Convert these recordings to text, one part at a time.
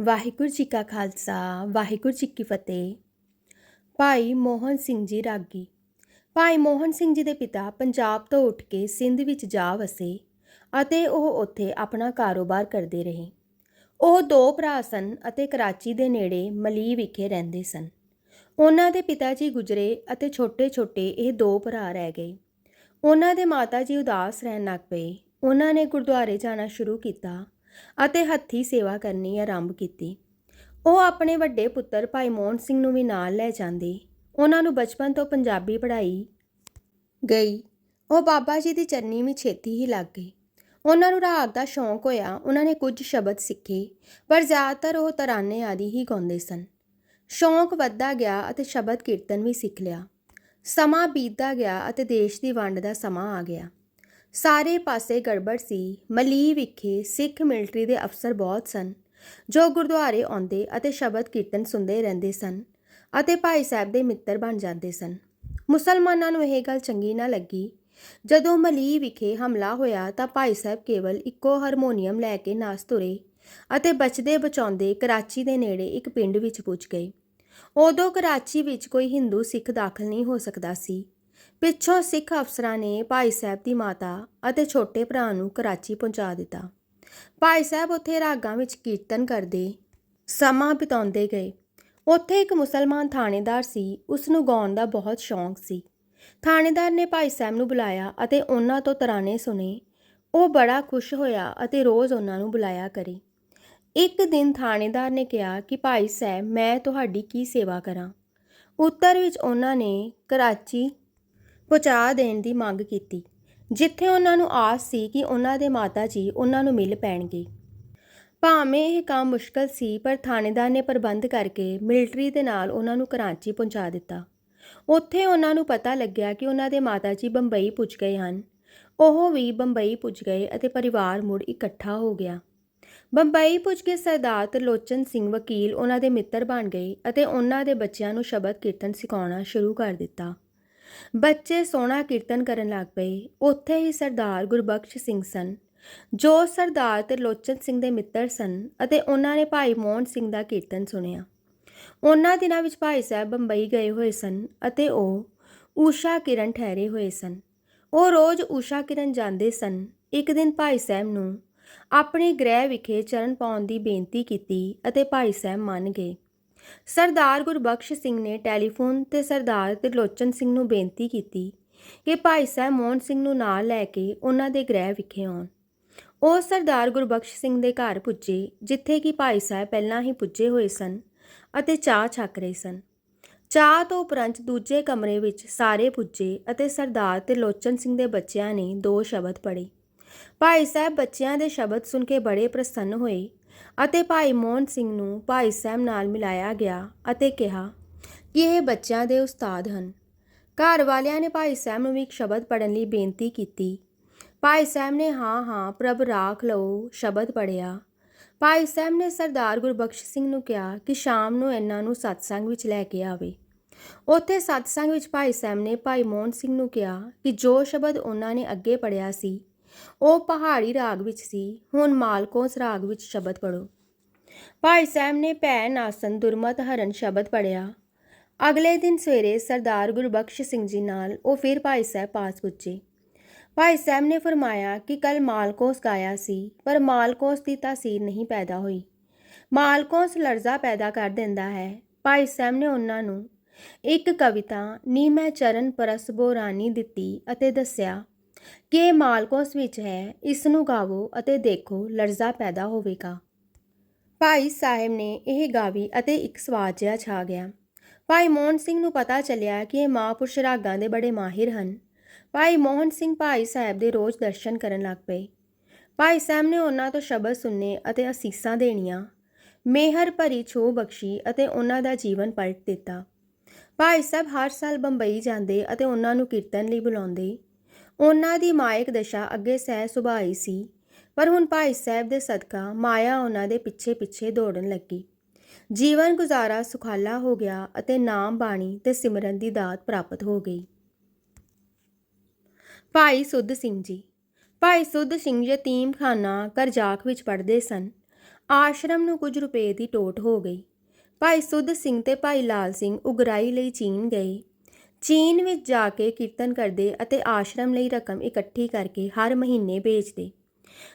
ਵਾਹਿਗੁਰੂ ਜੀ ਕਾ ਖਾਲਸਾ, ਵਾਹਿਗੁਰੂ ਜੀ ਕੀ ਫਤਿਹ। ਭਾਈ ਮੋਹਨ ਸਿੰਘ ਜੀ ਰਾਗੀ। ਭਾਈ ਮੋਹਨ ਸਿੰਘ ਜੀ ਦੇ ਪਿਤਾ ਪੰਜਾਬ ਤੋਂ ਉੱਠ ਕੇ ਸਿੰਧ ਵਿੱਚ ਜਾ ਵਸੇ ਅਤੇ ਉਹ ਉੱਥੇ ਆਪਣਾ ਕਾਰੋਬਾਰ ਕਰਦੇ ਰਹੇ। ਉਹ ਦੋ ਭਰਾ ਸਨ ਅਤੇ ਕਰਾਚੀ ਦੇ ਨੇੜੇ ਮਲੀ ਵਿਖੇ ਰਹਿੰਦੇ ਸਨ। ਉਹਨਾਂ ਦੇ ਪਿਤਾ ਜੀ ਗੁਜਰੇ ਅਤੇ ਛੋਟੇ-ਛੋਟੇ ਇਹ ਦੋ ਭਰਾ ਰਹਿ ਗਏ। ਉਹਨਾਂ ਦੇ ਮਾਤਾ ਜੀ ਉਦਾਸ ਰਹਿਣ ਲੱਗ ਪਏ। ਉਹਨਾਂ ਨੇ ਗੁਰਦੁਆਰੇ ਜਾਣਾ ਸ਼ੁਰੂ ਕੀਤਾ ਅਤੇ ਹੱਥੀ ਸੇਵਾ ਕਰਨੀ ਆਰੰਭ ਕੀਤੀ। ਉਹ ਆਪਣੇ ਵੱਡੇ ਪੁੱਤਰ ਭਾਈ ਮੋਹਨ ਸਿੰਘ ਨੂੰ ਵੀ ਨਾਲ ਲੈ ਜਾਂਦੇ। ਉਹਨਾਂ ਨੂੰ ਬਚਪਨ ਤੋਂ ਪੰਜਾਬੀ ਪੜ੍ਹਾਈ ਗਈ। ਉਹ ਬਾਬਾ ਜੀ ਦੀ ਚਰਨੀ ਵਿੱਚ ਛੇਤੀ ਹੀ ਲੱਗ ਗਏ। ਉਹਨਾਂ ਨੂੰ ਰਾਗ ਦਾ ਸ਼ੌਂਕ ਹੋਇਆ, ਉਹਨਾਂ ਨੇ ਕੁਝ ਸ਼ਬਦ ਸਿੱਖੇ, ਪਰ ਜ਼ਿਆਦਾਤਰ ਉਹ ਤਰਾਨੇ ਆਦਿ ਹੀ ਗਾਉਂਦੇ ਸਨ। ਸ਼ੌਂਕ ਵੱਧਦਾ ਗਿਆ ਅਤੇ ਸ਼ਬਦ ਕੀਰਤਨ ਵੀ ਸਿੱਖ ਲਿਆ। ਸਮਾਂ ਬੀਤਦਾ ਗਿਆ ਅਤੇ ਦੇਸ਼ ਦੀ ਵੰਡ ਦਾ ਸਮਾਂ ਆ ਗਿਆ। ਸਾਰੇ ਪਾਸੇ ਗੜਬੜ ਸੀ। ਮਲੀ ਵਿਖੇ ਸਿੱਖ ਮਿਲਟਰੀ ਦੇ ਅਫਸਰ ਬਹੁਤ ਸਨ, ਜੋ ਗੁਰਦੁਆਰੇ ਆਉਂਦੇ ਅਤੇ ਸ਼ਬਦ ਕੀਰਤਨ ਸੁਣਦੇ ਰਹਿੰਦੇ ਸਨ ਅਤੇ ਭਾਈ ਸਾਹਿਬ ਦੇ ਮਿੱਤਰ ਬਣ ਜਾਂਦੇ ਸਨ। ਮੁਸਲਮਾਨਾਂ ਨੂੰ ਇਹ ਗੱਲ ਚੰਗੀ ਨਾ ਲੱਗੀ। ਜਦੋਂ ਮਲੀ ਵਿਖੇ ਹਮਲਾ ਹੋਇਆ ਤਾਂ ਭਾਈ ਸਾਹਿਬ ਕੇਵਲ ਇੱਕੋ ਹਾਰਮੋਨੀਅਮ ਲੈ ਕੇ ਨਾਸ ਤੁਰੇ ਅਤੇ ਬਚਦੇ ਬਚਾਉਂਦੇ ਕਰਾਚੀ ਦੇ ਨੇੜੇ ਇੱਕ ਪਿੰਡ ਵਿੱਚ ਪੁੱਜ ਗਏ। ਉਦੋਂ ਕਰਾਚੀ ਵਿੱਚ ਕੋਈ ਹਿੰਦੂ ਸਿੱਖ ਦਾਖਲ ਨਹੀਂ ਹੋ ਸਕਦਾ ਸੀ। ਪਿੱਛੋਂ ਸਿੱਖ ਅਫਸਰਾਂ ਨੇ ਭਾਈ ਸਾਹਿਬ ਦੀ ਮਾਤਾ ਅਤੇ ਛੋਟੇ ਭਰਾ ਨੂੰ ਕਰਾਚੀ ਪਹੁੰਚਾ ਦਿੱਤਾ। ਭਾਈ ਸਾਹਿਬ ਉੱਥੇ ਰਾਗਾਂ ਵਿੱਚ ਕੀਰਤਨ ਕਰਦੇ ਸਮਾਂ ਬਿਤਾਉਂਦੇ ਗਏ। ਉੱਥੇ ਇੱਕ ਮੁਸਲਮਾਨ ਥਾਣੇਦਾਰ ਸੀ ਉਸ ਨੂੰ ਗਾਉਣ ਦਾ ਬਹੁਤ ਸ਼ੌਂਕ ਸੀ। ਥਾਣੇਦਾਰ ਨੇ ਭਾਈ ਸਾਹਿਬ ਨੂੰ ਬੁਲਾਇਆ ਅਤੇ ਉਹਨਾਂ ਤੋਂ ਤਰਾਨੇ ਸੁਨੇ ਉਹ ਬੜਾ ਖੁਸ਼ ਹੋਇਆ ਅਤੇ ਰੋਜ਼ ਉਹਨਾਂ ਨੂੰ ਬੁਲਾਇਆ ਕਰੇ। ਇੱਕ ਦਿਨ ਥਾਣੇਦਾਰ ਨੇ ਕਿਹਾ ਕਿ ਭਾਈ ਸਾਹਿਬ, ਮੈਂ ਤੁਹਾਡੀ ਕੀ ਸੇਵਾ ਕਰਾਂ? ਉੱਤਰ ਵਿੱਚ ਉਹਨਾਂ ਨੇ ਕਰਾਚੀ ਪਹੁੰਚਾ ਦੇਣ ਦੀ ਮੰਗ ਕੀਤੀ, ਜਿੱਥੇ ਉਹਨਾਂ ਨੂੰ ਆਸ ਸੀ ਕਿ ਉਹਨਾਂ ਦੇ ਮਾਤਾ ਜੀ ਉਹਨਾਂ ਨੂੰ ਮਿਲ ਪੈਣਗੇ। ਭਾਵੇਂ ਇਹ ਕੰਮ ਮੁਸ਼ਕਲ ਸੀ, ਪਰ ਥਾਣੇਦਾਰ ਨੇ ਪ੍ਰਬੰਧ ਕਰਕੇ ਮਿਲਟਰੀ ਦੇ ਨਾਲ ਉਹਨਾਂ ਨੂੰ ਕਰਾਚੀ ਪਹੁੰਚਾ ਦਿੱਤਾ। ਉੱਥੇ ਉਹਨਾਂ ਨੂੰ ਪਤਾ ਲੱਗਿਆ ਕਿ ਉਹਨਾਂ ਦੇ ਮਾਤਾ ਜੀ ਬੰਬਈ ਪੁੱਜ ਗਏ ਹਨ। ਉਹ ਵੀ ਬੰਬਈ ਪੁੱਜ ਗਏ ਅਤੇ ਪਰਿਵਾਰ ਮੁੜ ਇਕੱਠਾ ਹੋ ਗਿਆ। ਬੰਬਈ ਪੁੱਜ ਕੇ ਸਰਦਾਰ ਤਰਲੋਚਨ ਸਿੰਘ ਵਕੀਲ ਉਹਨਾਂ ਦੇ ਮਿੱਤਰ ਬਣ ਗਏ ਅਤੇ ਉਹਨਾਂ ਦੇ ਬੱਚਿਆਂ ਨੂੰ ਸ਼ਬਦ ਕੀਰਤਨ ਸਿਖਾਉਣਾ ਸ਼ੁਰੂ ਕਰ ਦਿੱਤਾ। ਬੱਚੇ ਸੋਹਣਾ ਕੀਰਤਨ ਕਰਨ ਲੱਗ ਪਏ। ਉੱਥੇ ਹੀ ਸਰਦਾਰ ਗੁਰਬਖਸ਼ ਸਿੰਘ ਸਨ, ਜੋ ਸਰਦਾਰ ਤਰਲੋਚਨ ਸਿੰਘ ਦੇ ਮਿੱਤਰ ਸਨ ਅਤੇ ਉਹਨਾਂ ਨੇ ਭਾਈ ਮੋਹਨ ਸਿੰਘ ਦਾ ਕੀਰਤਨ ਸੁਣਿਆ। ਉਹਨਾਂ ਦਿਨਾਂ ਵਿੱਚ ਭਾਈ ਸਾਹਿਬ ਬੰਬਈ ਗਏ ਹੋਏ ਸਨ ਅਤੇ ਉਹ ਊਸ਼ਾ ਕਿਰਨ ਠਹਿਰੇ ਹੋਏ ਸਨ। ਉਹ ਰੋਜ਼ ਊਸ਼ਾ ਕਿਰਨ ਜਾਂਦੇ ਸਨ। ਇੱਕ ਦਿਨ ਭਾਈ ਸਾਹਿਬ ਨੂੰ ਆਪਣੇ ਗ੍ਰਹਿ ਵਿਖੇ ਚਰਨ ਪਾਉਣ ਦੀ ਬੇਨਤੀ ਕੀਤੀ ਅਤੇ ਭਾਈ ਸਾਹਿਬ ਮੰਨ ਗਏ। ਸਰਦਾਰ ਗੁਰਬਖਸ਼ ਸਿੰਘ ਨੇ ਟੈਲੀਫੋਨ ਤੇ ਸਰਦਾਰ ਤਿਰਲੋਚਨ ਸਿੰਘ ਨੂੰ ਬੇਨਤੀ ਕੀਤੀ ਕਿ ਭਾਈ ਸਾਹਿਬ ਮੋਹਨ ਸਿੰਘ ਨੂੰ ਨਾਲ ਲੈ ਕੇ ਉਹਨਾਂ ਦੇ ਗ੍ਰਹਿ ਵਿਖੇ ਆਉਣ। ਉਹ ਸਰਦਾਰ ਗੁਰਬਖਸ਼ ਸਿੰਘ ਦੇ ਘਰ ਪੁੱਜੇ, ਜਿੱਥੇ ਕਿ ਭਾਈ ਸਾਹਿਬ ਪਹਿਲਾਂ ਹੀ ਪੁੱਜੇ ਹੋਏ ਸਨ ਅਤੇ ਚਾਹ ਛਕ ਰਹੇ ਸਨ। ਚਾਹ ਤੋਂ ਉਪਰੰਤ ਦੂਜੇ ਕਮਰੇ ਵਿੱਚ ਸਾਰੇ ਪੁੱਜੇ ਅਤੇ ਸਰਦਾਰ ਤਿਰਲੋਚਨ ਸਿੰਘ ਦੇ ਬੱਚਿਆਂ ਨੇ ਦੋ ਸ਼ਬਦ ਪੜ੍ਹੇ। ਭਾਈ ਸਾਹਿਬ ਬੱਚਿਆਂ ਦੇ ਸ਼ਬਦ ਸੁਣ ਕੇ ਬੜੇ ਪ੍ਰਸੰਨ ਹੋਏ ਅਤੇ ਭਾਈ ਮੋਹਨ ਸਿੰਘ ਨੂੰ ਭਾਈ ਸਾਹਿਬ ਨਾਲ ਮਿਲਾਇਆ ਗਿਆ ਅਤੇ ਕਿਹਾ ਕਿ ਇਹ ਬੱਚਿਆਂ ਦੇ ਉਸਤਾਦ ਹਨ। ਘਰ ਵਾਲਿਆਂ ਨੇ ਭਾਈ ਸਾਹਿਬ ਨੂੰ ਵੀ ਇੱਕ ਸ਼ਬਦ ਪੜਨ ਲਈ ਬੇਨਤੀ ਕੀਤੀ। ਭਾਈ ਸਾਹਿਬ ਨੇ ਹਾਂ ਹਾਂ, ਪ੍ਰਭ ਰਾਖ ਲਓ, ਸ਼ਬਦ ਪੜਿਆ ਭਾਈ ਸਾਹਿਬ ਨੇ ਸਰਦਾਰ ਗੁਰਬਖਸ਼ ਸਿੰਘ ਨੂੰ ਕਿਹਾ ਕਿ ਸ਼ਾਮ ਨੂੰ ਇਹਨਾਂ ਨੂੰ ਸਤਸੰਗ ਵਿੱਚ ਲੈ ਕੇ ਆਵੇ। ਉੱਥੇ ਸਤਸੰਗ ਵਿੱਚ ਭਾਈ ਸਾਹਿਬ ਨੇ ਭਾਈ ਮੋਹਨ ਸਿੰਘ ਨੂੰ ਕਿਹਾ ਕਿ ਜੋ ਸ਼ਬਦ ਉਹਨਾਂ ਨੇ ਅੱਗੇ ਪੜਿਆ ਸੀ ਉਹ ਪਹਾੜੀ ਰਾਗ ਵਿੱਚ ਸੀ। ਹੁਣ ਮਾਲਕੋਸ ਰਾਗ ਵਿੱਚ ਸ਼ਬਦ ਪੜੋ ਭਾਈ ਸਾਹਿਬ ਨੇ ਭੈ ਨਾਸਨ ਦੁਰਮਤ ਹਰਨ ਸ਼ਬਦ ਪੜਿਆ ਅਗਲੇ ਦਿਨ ਸਵੇਰੇ ਸਰਦਾਰ ਗੁਰਬਖਸ਼ ਸਿੰਘ ਜੀ ਨਾਲ ਉਹ ਫਿਰ ਭਾਈ ਸਾਹਿਬ ਪਾਸ ਪੁੱਜੇ। ਭਾਈ ਸਾਹਿਬ ਨੇ ਫਰਮਾਇਆ ਕਿ ਕੱਲ ਮਾਲਕੋਸ ਗਾਇਆ ਸੀ, ਪਰ ਮਾਲਕੋਸ ਦੀ ਤਾਸੀਰ ਨਹੀਂ ਪੈਦਾ ਹੋਈ। ਮਾਲਕੋਸ ਲਰਜ਼ਾ ਪੈਦਾ ਕਰ ਦਿੰਦਾ ਹੈ। ਭਾਈ ਸਾਹਿਬ ਨੇ ਉਹਨਾਂ ਨੂੰ ਇੱਕ ਕਵਿਤਾ ਨੀ ਮੈਂ ਚਰਨ ਪਰਸ ਬੋਰਾਨੀ ਦਿੱਤੀ ਅਤੇ ਦੱਸਿਆ ਕਿ ਇਹ ਮਾਲਕੋਸ ਵਿੱਚ ਹੈ ਇਸ ਨੂੰ ਗਾਵੋ ਅਤੇ ਦੇਖੋ ਲਰਜ਼ਾ ਪੈਦਾ ਹੋਵੇਗਾ। ਭਾਈ ਸਾਹਿਬ ਨੇ ਇਹ ਗਾਵੀ ਅਤੇ ਇੱਕ ਸਵਾਦ ਜਿਹਾ ਛਾ ਗਿਆ। ਭਾਈ ਮੋਹਨ ਸਿੰਘ ਨੂੰ ਪਤਾ ਚੱਲਿਆ ਕਿ ਇਹ ਮਹਾਂਪੁਰਸ਼ ਰਾਗਾਂ ਦੇ ਬੜੇ ਮਾਹਿਰ ਹਨ। ਭਾਈ ਮੋਹਨ ਸਿੰਘ ਭਾਈ ਸਾਹਿਬ ਦੇ ਰੋਜ਼ ਦਰਸ਼ਨ ਕਰਨ ਲੱਗ ਪਏ। ਭਾਈ ਸਾਹਿਬ ਨੇ ਉਹਨਾਂ ਤੋਂ ਸ਼ਬਦ ਸੁਣਨੇ ਅਤੇ ਅਸੀਸਾਂ ਦੇਣੀਆਂ, ਮਿਹਰ ਭਰੀ ਛੋ ਬਖਸ਼ੀ ਅਤੇ ਉਹਨਾਂ ਦਾ ਜੀਵਨ ਪਲਟ ਦਿੱਤਾ। ਭਾਈ ਸਾਹਿਬ ਹਰ ਸਾਲ ਬੰਬਈ ਜਾਂਦੇ ਅਤੇ ਉਹਨਾਂ ਨੂੰ ਕੀਰਤਨ ਲਈ ਬੁਲਾਉਂਦੇ। ਉਹਨਾਂ ਦੀ ਮਾਇਕ ਦਸ਼ਾ ਅੱਗੇ ਸਹਿ ਸੁਭਾਈ ਸੀ, ਪਰ ਹੁਣ ਭਾਈ ਸਾਹਿਬ ਦੇ ਸਦਕਾ ਮਾਇਆ ਉਹਨਾਂ ਦੇ ਪਿੱਛੇ ਪਿੱਛੇ ਦੌੜਨ ਲੱਗੀ। ਜੀਵਨ ਗੁਜ਼ਾਰਾ ਸੁਖਾਲਾ ਹੋ ਗਿਆ ਅਤੇ ਨਾਮ ਬਾਣੀ ਤੇ ਸਿਮਰਨ ਦੀ ਦਾਤ ਪ੍ਰਾਪਤ ਹੋ ਗਈ। ਭਾਈ ਸੁੱਧ ਸਿੰਘ ਜੀ, ਭਾਈ ਸੁੱਧ ਸਿੰਘ ਯਤੀਮ ਯਤੀਮਖਾਨਾ ਕਰਜਾਕ ਵਿੱਚ ਪੜ੍ਹਦੇ ਸਨ। ਆਸ਼ਰਮ ਨੂੰ ਕੁਝ ਰੁਪਏ ਦੀ ਟੋਟ ਹੋ ਗਈ। ਭਾਈ ਸੁੱਧ ਸਿੰਘ ਤੇ ਭਾਈ ਲਾਲ ਸਿੰਘ ਉਗਰਾਈ ਲਈ ਚੀਨ ਗਏ ਚੀਨ ਵਿੱਚ ਜਾ ਕੇ ਕੀਰਤਨ ਕਰਦੇ ਅਤੇ ਆਸ਼ਰਮ ਲਈ ਰਕਮ ਇਕੱਠੀ ਕਰਕੇ ਹਰ ਮਹੀਨੇ ਭੇਜਦੇ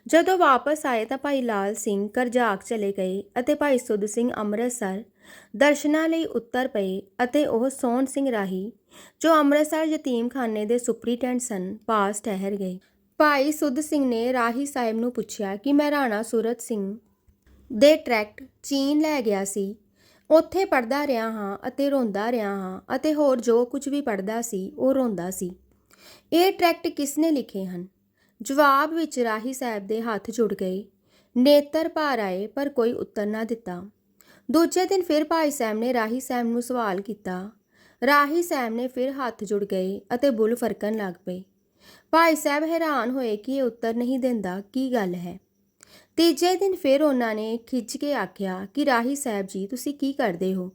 ਜਦੋਂ ਵਾਪਸ ਆਏ ਤਾਂ ਭਾਈ ਲਾਲ ਸਿੰਘ ਕਰਜਾਕ ਚਲੇ ਗਏ ਅਤੇ ਭਾਈ ਸੁੱਧ ਸਿੰਘ ਅੰਮ੍ਰਿਤਸਰ ਦਰਸ਼ਨਾਂ ਲਈ ਉੱਤਰ ਪਏ ਅਤੇ ਉਹ ਸੋਹਣ ਸਿੰਘ ਰਾਹੀ, ਜੋ ਅੰਮ੍ਰਿਤਸਰ ਯਤੀਮਖਾਨੇ ਦੇ ਸੁਪਰੀਟੈਂਡ ਸਨ, ਪਾਸ ਠਹਿਰ ਗਏ। ਭਾਈ ਸੁੱਧ ਸਿੰਘ ਨੇ ਰਾਹੀ ਸਾਹਿਬ ਨੂੰ ਪੁੱਛਿਆ ਕਿ ਮੈਂ ਰਾਣਾ ਸੂਰਤ ਸਿੰਘ ਦੇ ਟਰੈਕਟ ਚੀਨ ਲੈ ਗਿਆ ਸੀ ਉੱਥੇ ਪੜਦਾ ਰਿਹਾ ਹਾਂ ਅਤੇ ਰੋਂਦਾ ਰਿਹਾ ਹਾਂ ਅਤੇ ਹੋਰ ਜੋ ਕੁਝ ਵੀ ਪੜਦਾ ਸੀ, ਉਹ ਰੋਂਦਾ ਸੀ। ਇਹ ਟਰੈਕਟ ਕਿਸ ਨੇ ਲਿਖੇ ਹਨ? ਜਵਾਬ ਵਿੱਚ ਰਾਹੀ ਸਾਹਿਬ ਦੇ ਹੱਥ ਜੁੜ ਗਏ। ਨੇਤਰ ਭਾਰ ਆਏ, ਪਰ ਕੋਈ ਉੱਤਰ ਨਾ ਦਿੱਤਾ। ਦੂਜੇ ਦਿਨ ਫਿਰ ਭਾਈ ਸਾਹਿਬ ਨੇ ਰਾਹੀ ਸਾਹਿਬ ਨੂੰ ਸਵਾਲ ਕੀਤਾ। ਰਾਹੀ ਸਾਹਿਬ ਨੇ ਫਿਰ ਹੱਥ ਜੁੜ ਗਏ ਅਤੇ ਬੁੱਲ ਫਰਕਣ ਲੱਗ ਪਏ। ਭਾਈ ਸਾਹਿਬ ਹੈਰਾਨ ਹੋਏ ਕਿ ਇਹ ਉੱਤਰ ਨਹੀਂ ਦਿੰਦਾ, ਕੀ ਗੱਲ ਹੈ? ਤੀਜੇ ਦਿਨ ਫਿਰ ਉਹਨਾਂ ਨੇ ਖਿੱਚ ਕੇ ਆਖਿਆ ਕਿ ਰਾਹੀ ਸਾਹਿਬ ਜੀ, ਤੁਸੀਂ ਕੀ ਕਰਦੇ ਹੋ?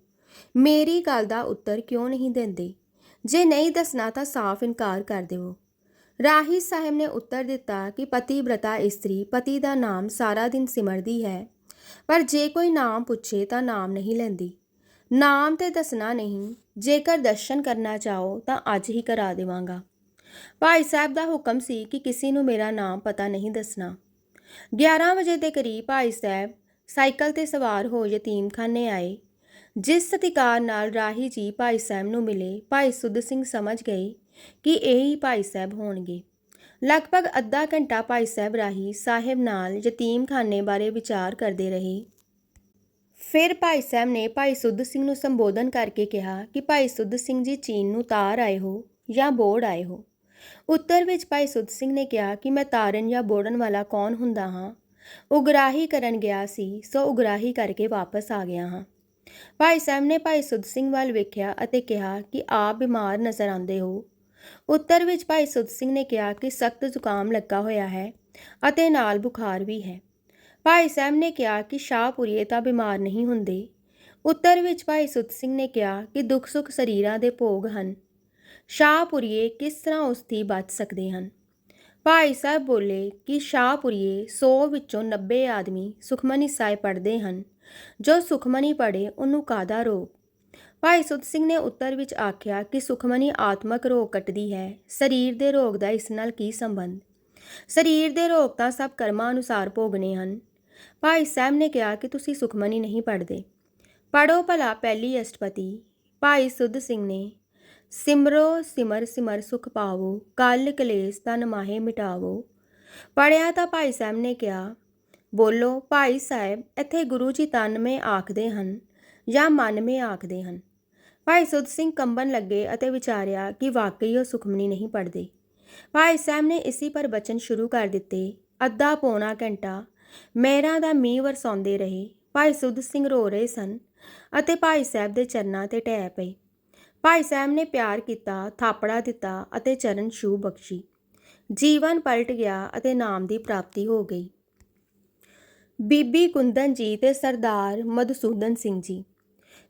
ਮੇਰੀ ਗੱਲ ਦਾ ਉੱਤਰ ਕਿਉਂ ਨਹੀਂ ਦਿੰਦੇ? ਜੇ ਨਹੀਂ ਦੱਸਣਾ ਤਾਂ ਸਾਫ਼ ਇਨਕਾਰ ਕਰ ਦਿਓ। ਰਾਹੀ ਸਾਹਿਬ ਨੇ ਉੱਤਰ ਦਿੱਤਾ ਕਿ ਪਤੀ ਬ੍ਰਤਾ ਇਸਤਰੀ ਪਤੀ ਦਾ ਨਾਮ ਸਾਰਾ ਦਿਨ ਸਿਮਰਦੀ ਹੈ, ਪਰ ਜੇ ਕੋਈ ਨਾਮ ਪੁੱਛੇ ਤਾਂ ਨਾਮ ਨਹੀਂ ਲੈਂਦੀ। ਨਾਮ ਤੇ ਦੱਸਣਾ ਨਹੀਂ, ਜੇਕਰ ਦਰਸ਼ਨ ਕਰਨਾ ਚਾਹੋ ਤਾਂ ਅੱਜ ਹੀ ਕਰਾ ਦੇਵਾਂਗਾ। ਭਾਈ ਸਾਹਿਬ ਦਾ ਹੁਕਮ ਸੀ ਕਿ ਕਿਸੇ ਨੂੰ ਮੇਰਾ ਨਾਮ ਪਤਾ ਨਹੀਂ ਦੱਸਣਾ। 11 ਵਜੇ ਦੇ ਕਰੀਬ ਭਾਈ ਸਾਹਿਬ ਸਾਈਕਲ ਤੇ ਸਵਾਰ ਹੋ ਯਤੀਮਖਾਨੇ ਆਏ। ਜਿਸ ਸਤਿਕਾਰ ਨਾਲ ਰਾਹੀ ਜੀ ਭਾਈ ਸਾਹਿਬ ਨੂੰ ਮਿਲੇ, ਭਾਈ ਸੁੱਧ ਸਿੰਘ ਸਮਝ ਗਏ ਕਿ ਇਹ ਹੀ ਭਾਈ ਸਾਹਿਬ ਹੋਣਗੇ। ਲਗਭਗ ਅੱਧਾ ਘੰਟਾ ਭਾਈ ਸਾਹਿਬ ਰਾਹੀ ਸਾਹਿਬ ਨਾਲ ਯਤੀਮਖਾਨੇ ਬਾਰੇ ਵਿਚਾਰ ਕਰਦੇ ਰਹੇ। ਫਿਰ ਭਾਈ ਸਾਹਿਬ ਨੇ ਭਾਈ ਸੁੱਧ ਸਿੰਘ ਨੂੰ ਸੰਬੋਧਨ ਕਰਕੇ ਕਿਹਾ ਕਿ ਭਾਈ ਸੁੱਧ ਸਿੰਘ ਜੀ ਚੀਨ ਨੂੰ ਤਾਰ ਆਏ ਹੋ ਜਾਂ ਬੋਰਡ ਆਏ ਹੋ। ਉੱਤਰ ਵਿੱਚ ਭਾਈ ਸੁੱਧ ਸਿੰਘ ਨੇ ਕਿਹਾ ਕਿ ਮੈਂ ਤਾਰਨ ਜਾਂ ਬੋੜਨ ਵਾਲਾ ਕੌਣ ਹੁੰਦਾ ਹਾਂ? ਉਗਰਾਹੀ ਕਰਨ ਗਿਆ ਸੀ, ਸੋ ਉਗਰਾਹੀ ਕਰਕੇ ਵਾਪਸ ਆ ਗਿਆ ਹਾਂ। ਭਾਈ ਸਾਹਿਬ ਨੇ ਭਾਈ ਸੁੱਧ ਸਿੰਘ ਵੱਲ ਵੇਖਿਆ ਅਤੇ ਕਿਹਾ ਕਿ ਆਪ ਬਿਮਾਰ ਨਜ਼ਰ ਆਉਂਦੇ ਹੋ। ਉੱਤਰ ਵਿੱਚ ਭਾਈ ਸੁੱਧ ਸਿੰਘ ਨੇ ਕਿਹਾ ਕਿ ਸਖਤ ਜ਼ੁਕਾਮ ਲੱਗਾ ਹੋਇਆ ਹੈ ਅਤੇ ਨਾਲ ਬੁਖਾਰ ਵੀ ਹੈ। ਭਾਈ ਸਾਹਿਬ ਨੇ ਕਿਹਾ ਕਿ ਸ਼ਾਹਪੁਰੀਏ ਤਾਂ ਬਿਮਾਰ ਨਹੀਂ ਹੁੰਦੇ। ਉੱਤਰ ਵਿੱਚ ਭਾਈ ਸੁੱਧ ਸਿੰਘ ਨੇ ਕਿਹਾ ਕਿ ਦੁੱਖ ਸੁੱਖ ਸਰੀਰਾਂ ਦੇ ਭੋਗ ਹਨ। ਸ਼ਾਹਪੁਰੀਏ ਕਿਸ ਤਰ੍ਹਾਂ ਉਸ ਦੀ ਬਚ ਸਕਦੇ ਹਨ? ਭਾਈ ਸਾਹਿਬ ਬੋਲੇ ਕਿ ਸ਼ਾਹਪੁਰੀਏ 100 ਵਿੱਚੋਂ 90 ਆਦਮੀ ਸੁਖਮਨੀ ਸਾਹਿਬ ਪੜ੍ਹਦੇ ਹਨ। ਜੋ ਸੁਖਮਨੀ ਪੜ੍ਹੇ, ਉਹਨੂੰ ਕਾਦਾ ਰੋਗ? ਭਾਈ ਸੁੱਧ ਸਿੰਘ ਨੇ ਉੱਤਰ ਵਿੱਚ ਆਖਿਆ ਕਿ ਸੁਖਮਨੀ ਆਤਮਕ ਰੋਗ ਕੱਟਦੀ ਹੈ। ਸਰੀਰ ਦੇ ਰੋਗ ਦਾ ਇਸ ਨਾਲ ਕੀ ਸੰਬੰਧ? ਸਰੀਰ ਦੇ ਰੋਗ ਤਾਂ ਸਭ ਕਰਮਾਂ ਅਨੁਸਾਰ ਭੋਗਣੇ ਹਨ। ਭਾਈ ਸਾਹਿਬ ਨੇ ਕਿਹਾ ਕਿ ਤੁਸੀਂ ਸੁਖਮਨੀ ਨਹੀਂ ਪੜ੍ਹਦੇ। ਪੜੋ ਭਲਾ ਪਹਿਲੀ ਅਸ਼ਟਪਤੀ ਭਾਈ ਸੁੱਧ ਸਿੰਘ ਨੇ ਸਿਮਰੋ ਸਿਮਰ ਸਿਮਰ ਸੁਖ ਪਾਵੋ, ਕਲ ਕਲੇਸ਼ ਤਨ ਮਾਹੇ ਮਿਟਾਵੋ। ਪੜਿਆ ਤਾਂ ਭਾਈ ਸਾਹਿਬ ਨੇ ਕਿਹਾ, ਬੋਲੋ ਭਾਈ ਸਾਹਿਬ, ਇੱਥੇ ਗੁਰੂ ਜੀ ਤਨ ਮੇ ਆਖਦੇ ਹਨ ਜਾਂ ਮਨ ਮੇ ਆਖਦੇ ਹਨ। ਭਾਈ ਸੁੱਧ ਸਿੰਘ ਕੰਬਨ ਲੱਗੇ ਅਤੇ ਵਿਚਾਰਿਆ ਕਿ ਵਾਕਈ ਉਹ ਸੁਖਮਨੀ ਨਹੀਂ ਪੜਦੇ ਭਾਈ ਸਾਹਿਬ ਨੇ ਇਸੇ ਪਰ ਬਚਨ ਸ਼ੁਰੂ ਕਰ ਦਿੱਤੇ, ਅੱਧਾ ਪੌਣਾ ਘੰਟਾ, ਮਹਿਰਾਂ ਦਾ ਮੀਂਹ ਵਰਸਾਉਂਦੇ ਰਹੇ, ਭਾਈ ਸੁੱਧ ਸਿੰਘ ਰੋ ਰਹੇ ਸਨ ਅਤੇ ਭਾਈ ਸਾਹਿਬ ਦੇ ਚਰਨਾਂ ਤੇ ਟਹਿ ਪਏ। ਭਾਈ ਸਾਹਿਬ ਨੇ ਪਿਆਰ ਕੀਤਾ, ਥਾਪੜਾ ਦਿੱਤਾ ਅਤੇ ਚਰਨ ਛੂ ਬਖਸ਼ੀ। ਜੀਵਨ ਪਲਟ ਗਿਆ ਅਤੇ ਨਾਮ ਦੀ ਪ੍ਰਾਪਤੀ ਹੋ ਗਈ। ਬੀਬੀ ਕੁੰਦਨ ਜੀ ਤੇ ਸਰਦਾਰ ਮਧੂਸੂਦਨ ਸਿੰਘ ਜੀ।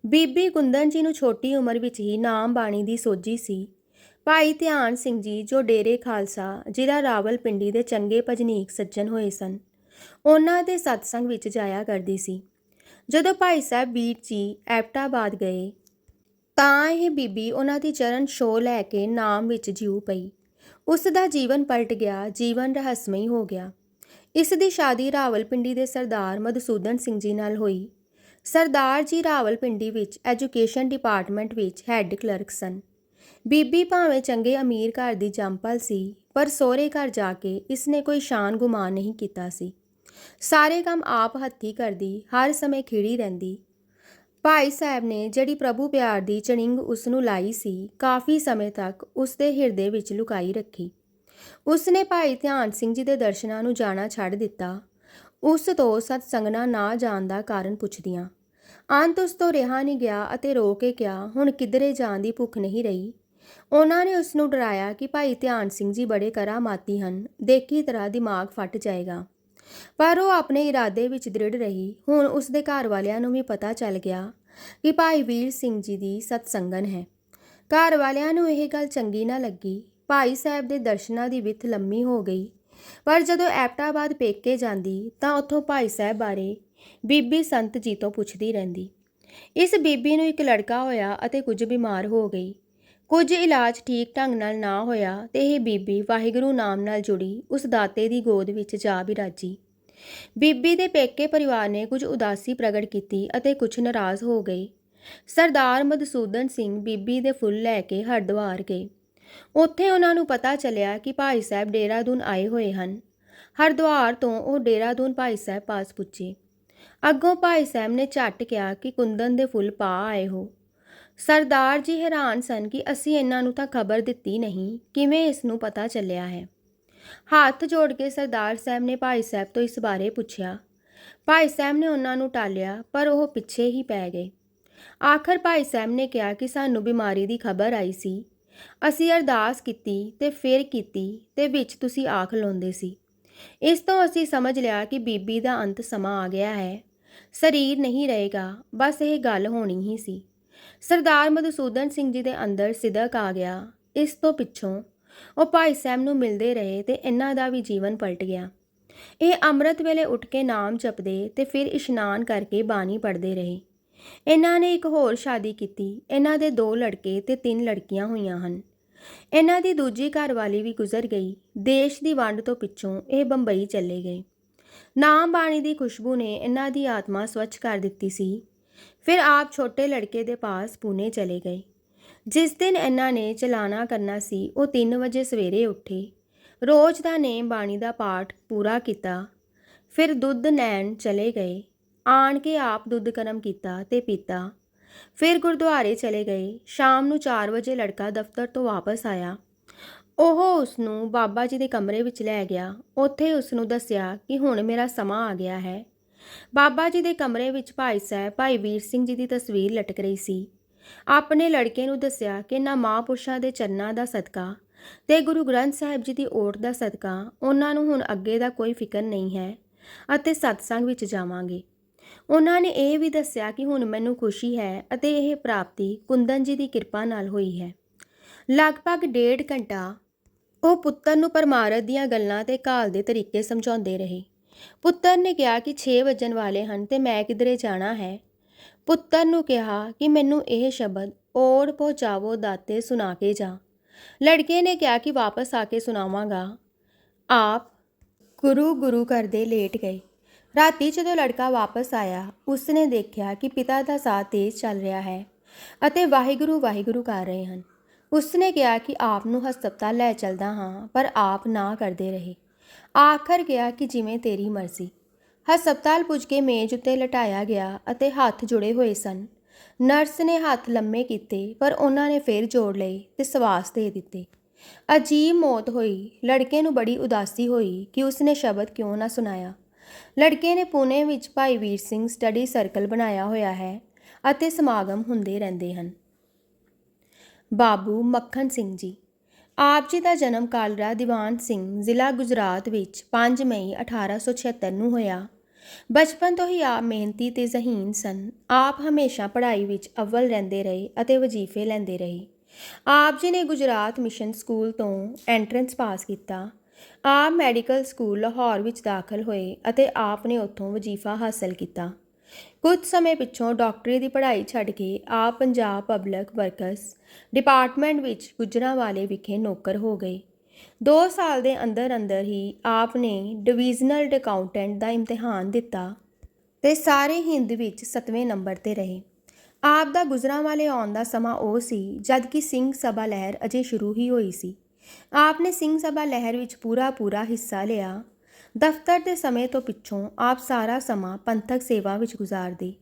ਬੀਬੀ ਕੁੰਦਨ ਜੀ ਨੂੰ ਛੋਟੀ ਉਮਰ ਵਿੱਚ ਹੀ ਨਾਮ ਬਾਣੀ ਦੀ ਸੋਝੀ ਸੀ। ਭਾਈ ਧਿਆਨ ਸਿੰਘ ਜੀ, ਜੋ ਡੇਰੇ ਖਾਲਸਾ, ਜ਼ਿਲ੍ਹਾ ਰਾਵਲਪਿੰਡੀ ਦੇ ਚੰਗੇ ਭਜਨੀਕ ਸੱਜਣ ਹੋਏ ਸਨ, ਉਹਨਾਂ ਦੇ ਸਤਸੰਗ ਵਿੱਚ ਜਾਇਆ ਕਰਦੀ ਸੀ। ਜਦੋਂ ਭਾਈ ਸਾਹਿਬ ਵੀਰ ਜੀ ਐਪਟਾਬਾਦ ਗਏ ਤਾਂ ਇਹ ਬੀਬੀ ਉਹਨਾਂ ਦੀ ਚਰਨ ਛੋਹ ਲੈ ਕੇ ਨਾਮ ਵਿੱਚ ਜਿਉ ਪਈ। ਉਸ ਦਾ ਜੀਵਨ ਪਲਟ ਗਿਆ, ਜੀਵਨ ਰਹੱਸਮਈ ਹੋ ਗਿਆ। ਇਸ ਦੀ ਸ਼ਾਦੀ ਰਾਵਲਪਿੰਡੀ ਦੇ ਸਰਦਾਰ ਮਧੂਸੂਦਨ ਸਿੰਘ ਜੀ ਨਾਲ ਹੋਈ। ਸਰਦਾਰ ਜੀ ਰਾਵਲਪਿੰਡੀ ਵਿੱਚ ਐਜੂਕੇਸ਼ਨ ਡਿਪਾਰਟਮੈਂਟ ਵਿੱਚ ਹੈੱਡ ਕਲਰਕ ਸਨ। ਬੀਬੀ ਭਾਵੇਂ ਚੰਗੇ ਅਮੀਰ ਘਰ ਦੀ ਜੰਪਲ ਸੀ, ਪਰ ਸਹੁਰੇ ਘਰ ਜਾ ਕੇ ਇਸਨੇ ਕੋਈ ਸ਼ਾਨ ਗੁਮਾਨ ਨਹੀਂ ਕੀਤਾ ਸੀ। ਸਾਰੇ ਕੰਮ ਆਪ ਹੱਥੀ ਕਰਦੀ, ਹਰ ਸਮੇਂ ਖਿੜੀ ਰਹਿੰਦੀ। ਭਾਈ ਸਾਹਿਬ ਨੇ ਜਿਹੜੀ ਪ੍ਰਭੂ ਪਿਆਰ ਦੀ ਚਣਿੰਗ ਉਸ ਨੂੰ ਲਾਈ ਸੀ, ਕਾਫੀ ਸਮੇਂ ਤੱਕ ਉਸ ਦੇ ਹਿਰਦੇ ਵਿੱਚ ਲੁਕਾਈ ਰੱਖੀ। ਉਸ ਨੇ ਭਾਈ ਧਿਆਨ ਸਿੰਘ ਜੀ ਦੇ ਦਰਸ਼ਨਾਂ ਨੂੰ ਜਾਣਾ ਛੱਡ ਦਿੱਤਾ। ਉਸ ਤੋਂ ਸਤਸੰਗਣਾ ਨਾ ਜਾਣ ਦਾ ਕਾਰਨ ਪੁੱਛਦੀਆਂ। ਅੰਤ ਉਸ ਤੋਂ ਰਿਹਾ ਨਹੀਂ ਗਿਆ ਅਤੇ ਰੋ ਕੇ ਕਿਹਾ, ਹੁਣ ਕਿਧਰੇ ਜਾਣ ਦੀ ਭੁੱਖ ਨਹੀਂ ਰਹੀ? ਉਹਨਾਂ ਨੇ ਉਸ ਨੂੰ ਡਰਾਇਆ ਕਿ ਭਾਈ ਧਿਆਨ ਸਿੰਘ ਜੀ ਬੜੇ ਕਰਾਮਾਤੀ ਹਨ। ਦੇਖੀ ਤਰ੍ਹਾਂ ਦਿਮਾਗ ਫਟ ਜਾਏਗਾ। ਪਰ ਉਹ ਆਪਣੇ ਇਰਾਦੇ ਵਿੱਚ ਦ੍ਰਿੜ ਰਹੀ। ਹੁਣ ਉਸ ਦੇ ਘਰ ਵਾਲਿਆਂ ਨੂੰ ਵੀ ਪਤਾ ਚੱਲ ਗਿਆ ਕਿ ਭਾਈ ਵੀਰ ਸਿੰਘ ਜੀ ਦੀ ਸਤਸੰਗਨ ਹੈ। ਘਰ ਵਾਲਿਆਂ ਨੂੰ ਇਹ ਗੱਲ ਚੰਗੀ ਨਾ ਲੱਗੀ। ਭਾਈ ਸਾਹਿਬ ਦੇ ਦਰਸ਼ਨਾਂ ਦੀ ਵਿੱਥ ਲੰਮੀ ਹੋ ਗਈ। ਪਰ ਜਦੋਂ ਐਪਟਾਬਾਦ ਪੇਕੇ ਜਾਂਦੀ ਤਾਂ ਉੱਥੋਂ ਭਾਈ ਸਾਹਿਬ ਬਾਰੇ ਬੀਬੀ ਸੰਤ ਜੀ ਤੋਂ ਪੁੱਛਦੀ ਰਹਿੰਦੀ। ਇਸ ਬੀਬੀ ਨੂੰ ਇੱਕ ਲੜਕਾ ਹੋਇਆ ਅਤੇ ਕੁਝ ਬਿਮਾਰ ਹੋ ਗਈ। ਕੁਝ ਇਲਾਜ ਠੀਕ ਢੰਗ ਨਾਲ ਨਾ ਹੋਇਆ ਤੇ ਇਹ ਬੀਬੀ ਵਾਹਿਗੁਰੂ ਨਾਮ ਨਾਲ ਜੁੜੀ ਉਸ ਦਾਤੇ ਦੀ ਗੋਦ ਵਿੱਚ ਜਾ ਬਿਰਾਜੀ। ਬੀਬੀ ਦੇ ਪੇਕੇ ਪਰਿਵਾਰ ਨੇ ਕੁਝ ਉਦਾਸੀ ਪ੍ਰਗਟ ਕੀਤੀ ਅਤੇ ਕੁਝ ਨਾਰਾਜ਼ ਹੋ ਗਏ। ਸਰਦਾਰ ਮਧੂਸੂਦਨ ਸਿੰਘ ਬੀਬੀ ਦੇ ਫੁੱਲ ਲੈ ਕੇ ਹਰਿਦੁਆਰ ਗਏ। ਉੱਥੇ ਉਹਨਾਂ ਨੂੰ ਪਤਾ ਚੱਲਿਆ ਕਿ ਭਾਈ ਸਾਹਿਬ ਡੇਰਾਦੂਨ ਆਏ ਹੋਏ ਹਨ। ਹਰਿਦੁਆਰ ਤੋਂ ਉਹ ਡੇਰਾਦੂਨ ਭਾਈ ਸਾਹਿਬ ਪਾਸ ਪੁੱਜੇ। ਅੱਗੋਂ ਭਾਈ ਸਾਹਿਬ ਨੇ ਝੱਟ ਕਿਹਾ ਕਿ ਕੁੰਦਨ ਦੇ ਫੁੱਲ ਪਾ ਆਏ ਹੋ। ਸਰਦਾਰ ਜੀ ਹੈਰਾਨ ਸਨ ਕਿ ਅਸੀਂ ਇਹਨਾਂ ਨੂੰ ਤਾਂ ਖਬਰ ਦਿੱਤੀ ਨਹੀਂ, ਕਿਵੇਂ ਇਸ ਨੂੰ ਪਤਾ ਚੱਲਿਆ ਹੈ। ਹੱਥ ਜੋੜ ਕੇ ਸਰਦਾਰ ਸਾਹਿਬ ਨੇ ਭਾਈ ਸਾਹਿਬ ਤੋਂ ਇਸ ਬਾਰੇ ਪੁੱਛਿਆ। ਭਾਈ ਸਾਹਿਬ ਨੇ ਉਹਨਾਂ ਨੂੰ ਟਾਲਿਆ, ਪਰ ਉਹ ਪਿੱਛੇ ਹੀ ਪੈ ਗਏ। ਆਖਰ ਭਾਈ ਸਾਹਿਬ ਨੇ ਕਿਹਾ ਕਿ ਸਾਨੂੰ ਬਿਮਾਰੀ ਦੀ ਖਬਰ ਆਈ ਸੀ। ਅਸੀਂ ਅਰਦਾਸ ਕੀਤੀ ਤੇ ਫਿਰ ਕੀਤੀ ਤੇ ਵਿੱਚ ਤੁਸੀਂ ਆਖ ਲਾਉਂਦੇ ਸੀ। ਇਸ ਤੋਂ ਅਸੀਂ ਸਮਝ ਲਿਆ ਕਿ ਬੀਬੀ ਦਾ ਅੰਤ ਸਮਾਂ ਆ ਗਿਆ ਹੈ। ਸਰੀਰ ਨਹੀਂ ਰਹੇਗਾ, ਬਸ ਇਹ ਗੱਲ ਹੋਣੀ ਹੀ ਸੀ। ਸਰਦਾਰ ਮਧੂਸੂਦਨ ਸਿੰਘ ਜੀ ਦੇ ਅੰਦਰ ਸਿਦਕ ਆ ਗਿਆ। ਇਸ ਤੋਂ ਪਿੱਛੋਂ ਉਹ ਭਾਈ ਸਾਹਿਬ ਨੂੰ ਮਿਲਦੇ ਰਹੇ ਤੇ ਇਹਨਾਂ ਦਾ ਵੀ ਜੀਵਨ ਪਲਟ ਗਿਆ। ਇਹ ਅੰਮ੍ਰਿਤ ਵੇਲੇ ਉੱਠ ਕੇ ਨਾਮ ਜਪਦੇ ਤੇ ਫਿਰ ਇਸ਼ਨਾਨ ਕਰਕੇ ਬਾਣੀ ਪੜ੍ਹਦੇ ਰਹੇ। ਇਹਨਾਂ ਨੇ ਇੱਕ ਹੋਰ ਸ਼ਾਦੀ ਕੀਤੀ। ਇਹਨਾਂ ਦੇ ਦੋ ਲੜਕੇ ਤੇ ਤਿੰਨ ਲੜਕੀਆਂ ਹੋਈਆਂ ਹਨ। ਇਹਨਾਂ ਦੀ ਦੂਜੀ ਘਰਵਾਲੀ ਵੀ ਗੁਜ਼ਰ ਗਈ। ਦੇਸ਼ ਦੀ ਵੰਡ ਤੋਂ ਪਿੱਛੋਂ ਇਹ ਬੰਬਈ ਚਲੇ ਗਏ। ਨਾਮ ਬਾਣੀ ਦੀ ਖੁਸ਼ਬੂ ਨੇ ਇਹਨਾਂ ਦੀ ਆਤਮਾ ਸਵੱਛ ਕਰ ਦਿੱਤੀ ਸੀ। ਫਿਰ ਆਪ ਛੋਟੇ ਲੜਕੇ ਦੇ ਪਾਸ ਪੂਨੇ ਚਲੇ ਗਏ। ਜਿਸ ਦਿਨ ਇਹਨਾਂ ਨੇ ਚਲਾਣਾ ਕਰਨਾ ਸੀ, ਉਹ 3 ਵਜੇ ਸਵੇਰੇ ਉੱਠੇ। ਰੋਜ਼ ਦਾ ਨੇਮ ਬਾਣੀ ਦਾ ਪਾਠ ਪੂਰਾ ਕੀਤਾ। ਫਿਰ ਦੁੱਧ ਨੈਣ ਚਲੇ ਗਏ। ਆਣ ਕੇ ਆਪ ਦੁੱਧ ਗਰਮ ਕੀਤਾ ਤੇ ਪੀਤਾ। ਫਿਰ ਗੁਰਦੁਆਰੇ ਚਲੇ ਗਏ। ਸ਼ਾਮ ਨੂੰ 4 ਵਜੇ ਲੜਕਾ ਦਫ਼ਤਰ ਤੋਂ ਵਾਪਸ ਆਇਆ। ਉਹ ਉਸ ਨੂੰ ਬਾਬਾ ਜੀ ਦੇ ਕਮਰੇ ਵਿੱਚ ਲੈ ਗਿਆ। ਉੱਥੇ ਉਸ ਨੂੰ ਦੱਸਿਆ ਕਿ ਹੁਣ ਮੇਰਾ ਸਮਾਂ ਆ ਗਿਆ ਹੈ। ਬਾਬਾ ਜੀ ਦੇ ਕਮਰੇ ਵਿੱਚ ਭਾਈ ਸਾਹਿਬ, ਭਾਈ ਵੀਰ ਸਿੰਘ ਜੀ ਦੀ ਤਸਵੀਰ ਲਟਕ ਰਹੀ ਸੀ। ਆਪਣੇ ਲੜਕੇ ਨੂੰ ਦੱਸਿਆ ਕਿ ਨਾ ਮਹਾਂਪੁਰਸ਼ਾਂ ਦੇ ਚਰਨਾਂ ਦਾ ਸਦਕਾ ਤੇ ਗੁਰੂ ਗ੍ਰੰਥ ਸਾਹਿਬ ਜੀ ਦੀ ਓਟ ਦਾ ਸਦਕਾ ਉਹਨਾਂ ਨੂੰ ਹੁਣ ਅੱਗੇ ਦਾ ਕੋਈ ਫਿਕਰ ਨਹੀਂ ਹੈ ਅਤੇ ਸਤਸੰਗ ਵਿੱਚ ਜਾਵਾਂਗੇ। ਉਹਨਾਂ ਨੇ ਇਹ ਵੀ ਦੱਸਿਆ ਕਿ ਹੁਣ ਮੈਨੂੰ ਖੁਸ਼ੀ ਹੈ ਅਤੇ ਇਹ ਪ੍ਰਾਪਤੀ ਕੁੰਦਨ ਜੀ ਦੀ ਕਿਰਪਾ ਨਾਲ ਹੋਈ ਹੈ। ਲਗਭਗ ਡੇਢ ਘੰਟਾ ਉਹ ਪੁੱਤਰ ਨੂੰ ਪਰਮਾਰਥ ਦੀਆਂ ਗੱਲਾਂ ਤੇ ਕਾਲ ਦੇ ਤਰੀਕੇ ਸਮਝਾਉਂਦੇ ਰਹੇ। ਪੁੱਤਰ ਨੇ ਕਿਹਾ ਕਿ 6 ਵਜਣ ਵਾਲੇ ਹਨ ਤੇ ਮੈਂ ਕਿਧਰੇ ਜਾਣਾ ਹੈ? ਪੁੱਤਰ ਨੂੰ ਕਿਹਾ ਕਿ ਮੈਨੂੰ ਇਹ ਸ਼ਬਦ ਔੜ ਪਹੁੰਚਾਵੋ ਦਾਤੇ ਸੁਣਾ ਕੇ ਜਾ। ਲੜਕੇ ਨੇ ਕਿਹਾ ਕਿ ਵਾਪਸ ਆ ਕੇ ਸੁਣਾਵਾਂਗਾ। ਆਪ ਗੁਰੂ ਗੁਰੂ ਕਰਦੇ ਲੇਟ ਗਏ। ਰਾਤੀ ਜਦੋਂ ਲੜਕਾ ਵਾਪਸ ਆਇਆ, ਉਸਨੇ ਦੇਖਿਆ ਕਿ ਪਿਤਾ ਦਾ ਸਾਹ ਤੇਜ਼ ਚੱਲ ਰਿਹਾ ਹੈ ਅਤੇ ਵਾਹਿਗੁਰੂ ਵਾਹਿਗੁਰੂ ਕਰ ਰਹੇ ਹਨ। ਉਸਨੇ ਕਿਹਾ ਕਿ ਆਪ ਨੂੰ ਹਸਪਤਾਲ ਲੈ ਚਲਦਾ ਹਾਂ, ਪਰ ਆਪ ਨਾ ਕਰਦੇ ਰਹੇ। ਆਖਰ ਗਿਆ ਕਿ ਜਿਵੇਂ ਤੇਰੀ ਮਰਜ਼ੀ। ਹਸਪਤਾਲ ਪੁੱਜ ਕੇ ਮੇਜ਼ ਉੱਤੇ ਲਟਾਇਆ ਗਿਆ ਅਤੇ ਹੱਥ ਜੁੜੇ ਹੋਏ ਸਨ। ਨਰਸ ਨੇ ਹੱਥ ਲੰਮੇ ਕੀਤੇ, ਪਰ ਉਹਨਾਂ ਨੇ ਫੇਰ ਜੋੜ ਲਏ ਤੇ ਸਵਾਸ ਦੇ ਦਿੱਤੇ। ਅਜੀਬ ਮੌਤ ਹੋਈ। ਲੜਕੇ ਨੂੰ ਬੜੀ ਉਦਾਸੀ ਹੋਈ ਕਿ ਉਸਨੇ ਸ਼ਬਦ ਕਿਉਂ ਨਾ ਸੁਣਾਇਆ। ਲੜਕੇ ਨੇ ਪੁਣੇ ਵਿੱਚ ਭਾਈ ਵੀਰ ਸਿੰਘ ਸਟੱਡੀ ਸਰਕਲ ਬਣਾਇਆ ਹੋਇਆ ਹੈ ਅਤੇ ਸਮਾਗਮ ਹੁੰਦੇ ਰਹਿੰਦੇ ਹਨ। ਬਾਬੂ ਮੱਖਣ ਸਿੰਘ ਜੀ ਆਪ ਜੀ ਦਾ ਜਨਮ ਕਾਲਰਾ ਦੀਵਾਨ ਸਿੰਘ ਜ਼ਿਲ੍ਹਾ ਗੁਜਰਾਤ ਵਿੱਚ 5 ਮਈ 1876 ਨੂੰ ਹੋਇਆ। ਬਚਪਨ ਤੋਂ ਹੀ ਆਪ ਮਿਹਨਤੀ ਤੇ ਜ਼ਹੀਨ ਸਨ। ਆਪ ਹਮੇਸ਼ਾ ਪੜ੍ਹਾਈ ਵਿੱਚ ਅਵਲ ਰਹਿੰਦੇ ਰਹੇ ਅਤੇ ਵਜ਼ੀਫੇ ਲੈਂਦੇ ਰਹੇ। ਆਪ ਜੀ ਨੇ ਗੁਜਰਾਤ ਮਿਸ਼ਨ ਸਕੂਲ ਤੋਂ ਐਂਟਰੈਂਸ ਪਾਸ ਕੀਤਾ। ਆਪ ਮੈਡੀਕਲ ਸਕੂਲ ਲਾਹੌਰ ਵਿੱਚ ਦਾਖਲ ਹੋਏ ਅਤੇ ਆਪ ਨੇ ਉੱਥੋਂ ਵਜ਼ੀਫਾ ਹਾਸਲ ਕੀਤਾ। ਕੁਝ ਸਮੇਂ ਪਿੱਛੋਂ ਡਾਕਟਰੀ ਦੀ ਪੜ੍ਹਾਈ ਛੱਡ ਕੇ ਆਪ ਪੰਜਾਬ ਪਬਲਿਕ ਵਰਕਸ ਡਿਪਾਰਟਮੈਂਟ ਵਿੱਚ ਗੁਜਰਾਂਵਾਲੇ ਵਿਖੇ ਨੌਕਰ ਹੋ ਗਏ। 2 ਸਾਲ ਦੇ ਅੰਦਰ ਅੰਦਰ ਹੀ ਆਪ ਨੇ ਡਿਵੀਜ਼ਨਲ ਅਕਾਊਂਟੈਂਟ ਦਾ ਇਮਤਿਹਾਨ ਦਿੱਤਾ ਤੇ ਸਾਰੇ ਹਿੰਦ ਵਿੱਚ 7ਵੇਂ ਨੰਬਰ ਤੇ ਰਹੇ। ਆਪ ਦਾ ਗੁਜਰਾਂਵਾਲੇ ਆਉਣ ਦਾ ਸਮਾਂ ਉਹ ਸੀ ਜਦ ਕਿ ਸਿੰਘ ਸਭਾ ਲਹਿਰ ਅਜੇ ਸ਼ੁਰੂ ਹੀ ਹੋਈ ਸੀ। ਆਪ ਨੇ ਸਿੰਘ ਸਭਾ ਲਹਿਰ ਵਿੱਚ ਪੂਰਾ ਪੂਰਾ ਹਿੱਸਾ ਲਿਆ ਦਫ਼ਤਰ ਦੇ ਸਮੇਂ ਤੋਂ ਪਿੱਛੋਂ ਆਪ ਸਾਰਾ ਸਮਾਂ ਪੰਥਕ ਸੇਵਾ ਵਿੱਚ ਗੁਜ਼ਾਰਦੇ।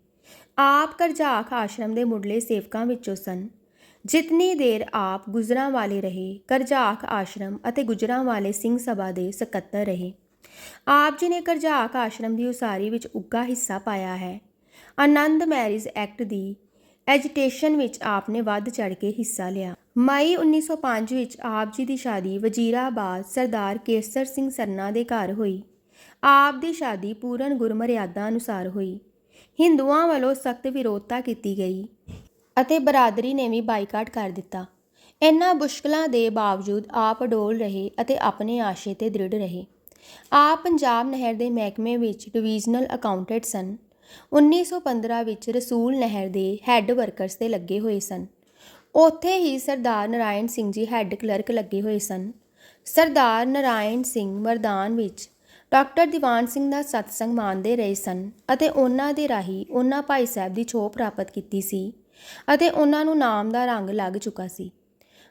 ਆਪ ਕਰਜਾਖ ਆਸ਼ਰਮ ਦੇ ਮੁੱਢਲੇ ਸੇਵਕਾਂ ਵਿੱਚੋਂ ਸਨ। ਜਿਤਨੀ ਦੇਰ ਆਪ ਗੁਜਰਾਂ ਵਾਲੇ ਰਹੇ, ਕਰਜਾਖ ਆਸ਼ਰਮ ਅਤੇ ਗੁਜਰਾਂ ਵਾਲੇ ਸਿੰਘ ਸਭਾ ਦੇ ਸਕੱਤਰ ਰਹੇ। ਆਪ ਜੀ ਨੇ ਕਰਜਾਖ ਆਸ਼ਰਮ ਦੀ ਉਸਾਰੀ ਵਿੱਚ ਉੱਗਾ ਹਿੱਸਾ ਪਾਇਆ ਹੈ। ਆਨੰਦ ਮੈਰਿਜ ਐਕਟ ਦੀ ਐਜੀਟੇਸ਼ਨ ਵਿੱਚ ਆਪ ਨੇ ਵੱਧ ਚੜ ਕੇ ਹਿੱਸਾ ਲਿਆ। ਮਈ 1905 ਵਿੱਚ ਆਪ ਜੀ ਦੀ ਸ਼ਾਦੀ ਵਜ਼ੀਰਾਬਾਦ ਸਰਦਾਰ ਕੇਸਰ ਸਿੰਘ ਸਰਨਾ ਦੇ ਘਰ ਹੋਈ। ਆਪ ਦੀ ਸ਼ਾਦੀ ਪੂਰਨ ਗੁਰਮਰਿਆਦਾ ਅਨੁਸਾਰ ਹੋਈ। ਹਿੰਦੂਆਂ ਵੱਲੋਂ ਸਖਤ ਵਿਰੋਧਤਾ ਕੀਤੀ ਗਈ ਅਤੇ ਬਰਾਦਰੀ ਨੇ ਵੀ ਬਾਈਕਾਟ ਕਰ ਦਿੱਤਾ। ਇਨ੍ਹਾਂ ਮੁਸ਼ਕਲਾਂ ਦੇ ਬਾਵਜੂਦ ਆਪ ਅਡੋਲ ਰਹੇ ਅਤੇ ਆਪਣੇ ਆਸ਼ੇ ਤੇ ਦ੍ਰਿੜ ਰਹੇ। ਆਪ ਪੰਜਾਬ ਨਹਿਰ ਦੇ ਮਹਿਕਮੇ ਵਿੱਚ ਡਿਵੀਜ਼ਨਲ ਅਕਾਊਂਟੈਂਟ ਸਨ। 1915 ਵਿੱਚ ਰਸੂਲ ਨਹਿਰ ਦੇ ਹੈੱਡ ਵਰਕਰਸ ਤੇ ਲੱਗੇ ਹੋਏ ਸਨ। ਉੱਥੇ ਹੀ ਸਰਦਾਰ ਨਰਾਇਣ ਸਿੰਘ ਜੀ ਹੈੱਡ ਕਲਰਕ ਲੱਗੇ ਹੋਏ ਸਨ। ਸਰਦਾਰ ਨਰਾਇਣ ਸਿੰਘ ਮਰਦਾਨ ਵਿੱਚ ਡਾਕਟਰ ਦੀਵਾਨ ਸਿੰਘ ਦਾ ਸਤਸੰਗ ਮਾਣਦੇ ਰਹੇ ਸਨ ਅਤੇ ਉਹਨਾਂ ਦੇ ਰਾਹੀਂ ਉਹਨਾਂ ਭਾਈ ਸਾਹਿਬ ਦੀ ਛੋਹ ਪ੍ਰਾਪਤ ਕੀਤੀ ਸੀ ਅਤੇ ਉਹਨਾਂ ਨੂੰ ਨਾਮ ਦਾ ਰੰਗ ਲੱਗ ਚੁੱਕਾ ਸੀ।